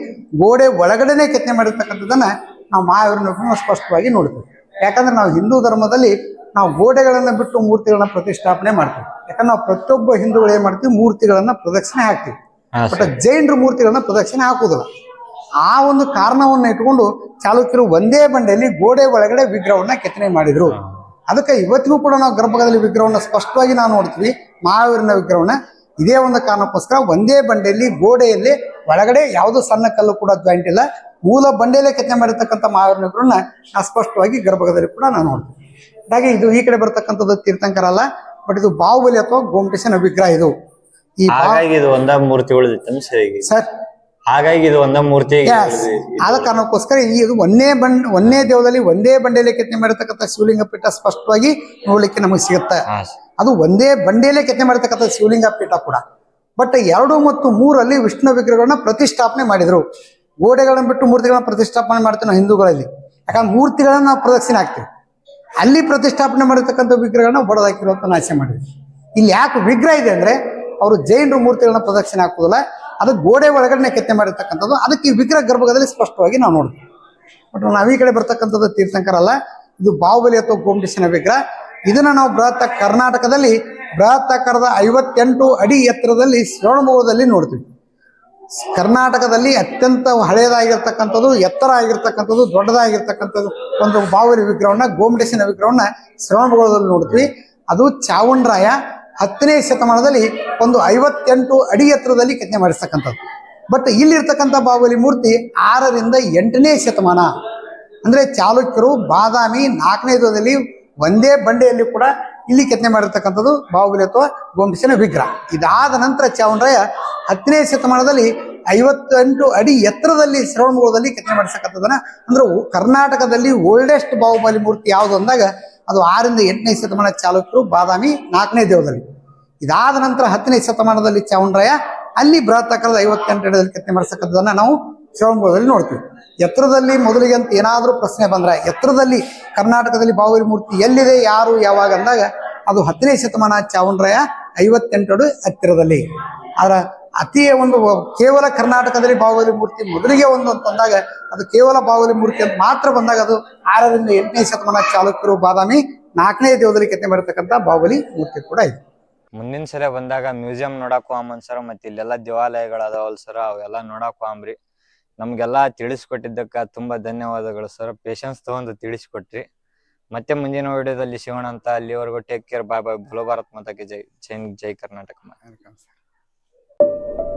ಗೋಡೆ ಒಳಗಡೆನೆ ಕೆತ್ತನೆ ಮಾಡಿರ್ತಕ್ಕಂಥದ್ದನ್ನು ನಾವು ಮಹಾವೀರನ ಸ್ಪಷ್ಟವಾಗಿ ನೋಡ್ತೀವಿ. ಯಾಕಂದ್ರೆ ನಾವು ಹಿಂದೂ ಧರ್ಮದಲ್ಲಿ ನಾವು ಗೋಡೆಗಳನ್ನ ಬಿಟ್ಟು ಮೂರ್ತಿಗಳನ್ನ ಪ್ರತಿಷ್ಠಾಪನೆ ಮಾಡ್ತೀವಿ. ಯಾಕಂದ್ರೆ ನಾವು ಪ್ರತಿಯೊಬ್ಬ ಹಿಂದೂಗಳು ಏನ್ ಮಾಡ್ತೀವಿ? ಮೂರ್ತಿಗಳನ್ನ ಪ್ರದಕ್ಷಿಣೆ ಹಾಕ್ತೀವಿ. ಬಟ್ ಜೈನರು ಜೈನರ ಮೂರ್ತಿಗಳನ್ನ ಪ್ರದಕ್ಷಿಣೆ ಹಾಕುವುದಿಲ್ಲ. ಆ ಒಂದು ಕಾರಣವನ್ನ ಇಟ್ಕೊಂಡು ಚಾಲುಕ್ಯರು ಒಂದೇ ಬಂಡೆಯಲ್ಲಿ ಗೋಡೆ ಒಳಗಡೆ ವಿಗ್ರಹವನ್ನ ಕೆತ್ತನೆ ಮಾಡಿದ್ರು. ಅದಕ್ಕೆ ಇವತ್ತಿಗೂ ಕೂಡ ನಾವು ಗರ್ಭಗದಲ್ಲಿ ವಿಗ್ರಹವನ್ನ ಸ್ಪಷ್ಟವಾಗಿ ನಾವು ನೋಡ್ತೀವಿ. ಮಹಾವೀರನ ವಿಗ್ರಹವನ್ನ. ಇದೇ ಒಂದು ಕಾರಣಕ್ಕೋಸ್ಕರ ಒಂದೇ ಬಂಡೆಯಲ್ಲಿ ಗೋಡೆಯಲ್ಲಿ ಒಳಗಡೆ ಯಾವುದು ಸಣ್ಣ ಕಲ್ಲು ಕೂಡ ಜಾಯಿಂಟ್ ಇಲ್ಲ. ಮೂಲ ಬಂಡೆಯಲ್ಲೇ ಕೆತ್ತನೆ ಮಾಡಿರ್ತಕ್ಕಂಥ ಮಹಾವೀರನ ವಿಗ್ರಹವನ್ನ ನಾವು ಸ್ಪಷ್ಟವಾಗಿ ಗರ್ಭಗದಲ್ಲಿ ಕೂಡ ನಾವು ನೋಡ್ತೀವಿ. ಹಾಗೆ ಇದು ಈ ಕಡೆ ಬರ್ತಕ್ಕಂಥದ್ದು ತೀರ್ಥಂಕರ ಅಲ್ಲ ಬಟ್ ಇದು ಬಾಹುಬಲಿ ಅಥವಾ ಗೋಮಟೇಶನ ವಿಗ್ರಹ ಇದು. ಈ ಮೂರ್ತಿ ಉಳಿದಿತ್ತು ಸರ್ ಹಾಗಾಗಿ ಇದು ಒಂದೇ ಮೂರ್ತಿ. ಆದ ಕಾರಣಕ್ಕೋಸ್ಕರ ಈ ಇದು ಒಂದೇ ಬಂಡ್ ಒಂದೇ ದೇವದಲ್ಲಿ ಒಂದೇ ಬಂಡೆಯಲ್ಲಿ ಕೆತ್ತನೆ ಮಾಡಿರ್ತಕ್ಕಂಥ ಶಿವಲಿಂಗ ಪೀಠ ಸ್ಪಷ್ಟವಾಗಿ ನೋಡ್ಲಿಕ್ಕೆ ನಮಗೆ ಸಿಗುತ್ತೆ. ಅದು ಒಂದೇ ಬಂಡೆಯಲ್ಲೇ ಕೆತ್ತನೆ ಮಾಡಿರ್ತಕ್ಕಂಥ ಶಿವಲಿಂಗ ಪೀಠ ಕೂಡ. ಬಟ್ ಎರಡು ಮತ್ತು ಮೂರಲ್ಲಿ ವಿಷ್ಣು ವಿಗ್ರಹಗಳನ್ನ ಪ್ರತಿಷ್ಠಾಪನೆ ಮಾಡಿದ್ರು. ಗೋಡೆಗಳನ್ನ ಬಿಟ್ಟು ಮೂರ್ತಿಗಳನ್ನ ಪ್ರತಿಷ್ಠಾಪನೆ ಮಾಡ್ತೀವಿ ನಾವು ಹಿಂದೂಗಳಲ್ಲಿ. ಯಾಕಂದ್ರೆ ಮೂರ್ತಿಗಳನ್ನ ನಾವು ಪ್ರದಕ್ಷಿಣೆ ಹಾಕ್ತೀವಿ. ಅಲ್ಲಿ ಪ್ರತಿಷ್ಠಾಪನೆ ಮಾಡಿರ್ತಕ್ಕಂಥ ವಿಗ್ರಹಗಳನ್ನ ಬಡದಾಕಿರುವಂತ ನಾಶ ಮಾಡಿದ್ವಿ ಇಲ್ಲಿ ಯಾಕೆ ವಿಗ್ರಹ ಇದೆ ಅಂದ್ರೆ ಅವರು ಜೈನರು ಮೂರ್ತಿಗಳನ್ನ ಪ್ರದಕ್ಷಿಣೆ ಹಾಕೋದಿಲ್ಲ ಅದು ಗೋಡೆ ಒಳಗಡೆ ಕೆತ್ತನೆ ಮಾಡಿರ್ತಕ್ಕಂಥದ್ದು. ಅದಕ್ಕೆ ವಿಗ್ರಹ ಗರ್ಭಗದಲ್ಲಿ ಸ್ಪಷ್ಟವಾಗಿ ನಾವು ನೋಡ್ತೀವಿ. ಬಟ್ ನಾವು ಈ ಕಡೆ ಬರ್ತಕ್ಕಂಥದ್ದು ತೀರ್ಥಂಕರ ಅಲ್ಲ. ಇದು ಬಾಹುಬಲಿ ಅಥವಾ ಗೋಮಟೇಶನ ವಿಗ್ರಹ. ಇದನ್ನ ನಾವು ಬೃಹತ್ ಕರ್ನಾಟಕದಲ್ಲಿ ಬೃಹತ್ ಆಕಾರದ ಐವತ್ತೆಂಟು ಅಡಿ ಎತ್ತರದಲ್ಲಿ ಶ್ರವಣಭವದಲ್ಲಿ ನೋಡ್ತೀವಿ. ಕರ್ನಾಟಕದಲ್ಲಿ ಅತ್ಯಂತ ಹಳೆಯದಾಗಿರ್ತಕ್ಕಂಥದ್ದು ಎತ್ತರ ಆಗಿರ್ತಕ್ಕಂಥದ್ದು, ದೊಡ್ಡದಾಗಿರ್ತಕ್ಕಂಥದ್ದು ಒಂದು ಬಾಹುಬಲಿ ವಿಗ್ರಹವನ್ನ ಗೋಮಟೇಶನ ವಿಗ್ರಹವನ್ನ ಶ್ರವಣಭವದಲ್ಲಿ ನೋಡ್ತೀವಿ. ಅದು ಚಾವುಂಡರಾಯ. ಹತ್ತನೇ ಶತಮಾನದಲ್ಲಿ ಒಂದು ಐವತ್ತೆಂಟು ಅಡಿ ಎತ್ತರದಲ್ಲಿ ಕೆತ್ತನೆ ಮಾಡಿಸ್ತಕ್ಕಂಥದ್ದು ಬಟ್ ಇಲ್ಲಿರ್ತಕ್ಕಂಥ ಬಾಹುಬಲಿ ಮೂರ್ತಿ ಆರರಿಂದ ಎಂಟನೇ ಶತಮಾನ. ಅಂದ್ರೆ ಚಾಲುಕ್ಯರು ಬಾದಾಮಿ ನಾಲ್ಕನೇ ಯುದ್ಧದಲ್ಲಿ ಒಂದೇ ಬಂಡೆಯಲ್ಲಿ ಕೂಡ ಇಲ್ಲಿ ಕೆತ್ತನೆ ಮಾಡಿರ್ತಕ್ಕಂಥದ್ದು ಬಾಹುಬಲಿ ಅಥವಾ ಗೋಂಬಿಸಿನ ವಿಗ್ರಹ. ಇದಾದ ನಂತರ ಚಾವಣರಾಯ ಹತ್ತನೇ ಶತಮಾನದಲ್ಲಿ ಐವತ್ತೆಂಟು ಅಡಿ ಎತ್ತರದಲ್ಲಿ ಶ್ರವಣಮೂಲದಲ್ಲಿ ಕೆತ್ತನೆ ಮಾಡಿಸ್ತಕ್ಕಂಥದ್ದನ್ನ ಅಂದ್ರೆ ಕರ್ನಾಟಕದಲ್ಲಿ ಓಲ್ಡೆಸ್ಟ್ ಬಾಹುಬಲಿ ಮೂರ್ತಿ ಯಾವುದು ಅಂದಾಗ ಅದು ಆರರಿಂದ ಎಂಟನೇ ಶತಮಾನ ಚಾಲುಕ್ಯರು ಬಾದಾಮಿ ನಾಲ್ಕನೇ ದೇವದಲ್ಲಿ ಇದಾದ ನಂತರ ಹತ್ತನೇ ಶತಮಾನದಲ್ಲಿ ಚಾವುಂಡ್ರಾಯ ಅಲ್ಲಿ ಬೃಹತ್ ಆಕಾರದ ಐವತ್ತೆಂಟು ಅಡಿಯಲ್ಲಿ ಕೆತ್ತನೆ ಮಾಡಿರ್ತಕ್ಕಂಥದ್ದನ್ನ ನಾವು ಶಿವಮೊಗ್ಗದಲ್ಲಿ ನೋಡ್ತೀವಿ. ಎತ್ತರದಲ್ಲಿ ಮೊದಲಿಗೆ ಅಂತ ಏನಾದರೂ ಪ್ರಶ್ನೆ ಬಂದ್ರೆ ಎತ್ತರದಲ್ಲಿ ಕರ್ನಾಟಕದಲ್ಲಿ ಬಾವೂರಿ ಮೂರ್ತಿ ಎಲ್ಲಿದೆ, ಯಾರು, ಯಾವಾಗ ಅಂದಾಗ ಅದು ಹತ್ತನೇ ಶತಮಾನ ಚಾವುಂಡ್ರಾಯ ಐವತ್ತೆಂಟು ಅಡಿ ಹತ್ತಿರದಲ್ಲಿ. ಆದ್ರ ಅತಿ ಒಂದು ಕೇವಲ ಕರ್ನಾಟಕದಲ್ಲಿ ಬಾಹುಬಲಿ ಮೂರ್ತಿ ಮೊದಲಿಗೆ ಒಂದು ಅಂತಂದಾಗ ಅದು ಕೇವಲ ಬಾಹುಬಲಿ ಮೂರ್ತಿ ಅಂತ ಮಾತ್ರ ಬಂದಾಗ ಅದು ಆರರಿಂದ ಎಂಟನೇ ಶತಮಾನ ಚಾಲುಕ್ಯರು ಬಾದಾಮಿ ನಾಲ್ಕನೇ ದೇವದಲ್ಲಿ ಕೆತ್ತನೆ ಮಾಡಿರ್ತಕ್ಕಂಥ ಬಾಹುಬಲಿ ಮೂರ್ತಿ ಕೂಡ ಇದೆ. ಮುಂದಿನ ಸರಿ ಬಂದಾಗ ಮ್ಯೂಸಿಯಂ ನೋಡಕ್ ಹೋಗಮನ್ ಸರ್ ಮತ್ತೆ ಇಲ್ಲೆಲ್ಲ ದೇವಾಲಯಗಳು ಅದಾವಲ್ ಸರ್ ಅವೆಲ್ಲ ನೋಡಕ್ ಹೋಗಮ್ರಿ ನಮ್ಗೆಲ್ಲಾ ತಿಳಿಸ್ಕೊಟ್ಟಿದ್ದಕ್ಕ ತುಂಬಾ ಧನ್ಯವಾದಗಳು ಸರ್. ಪೇಶನ್ಸ್ ತಗೊಂಡು ತಿಳಿಸ್ಕೊಟ್ರಿ. ಮತ್ತೆ ಮುಂದಿನ ವಿಡಿಯೋದಲ್ಲಿ ಸಿಗೋಣ ಅಂತ ಅಲ್ಲಿವರೆಗೂ ಟೇಕ್ ಕೇರ್ ಬಾಯ್ ಬಾಯ್ ಬಲೋ ಭಾರತ್ ಮಾತಾಕ್ಕೆ ಜೈ ಜೈ ಜೈ ಕರ್ನಾಟಕ Thank you.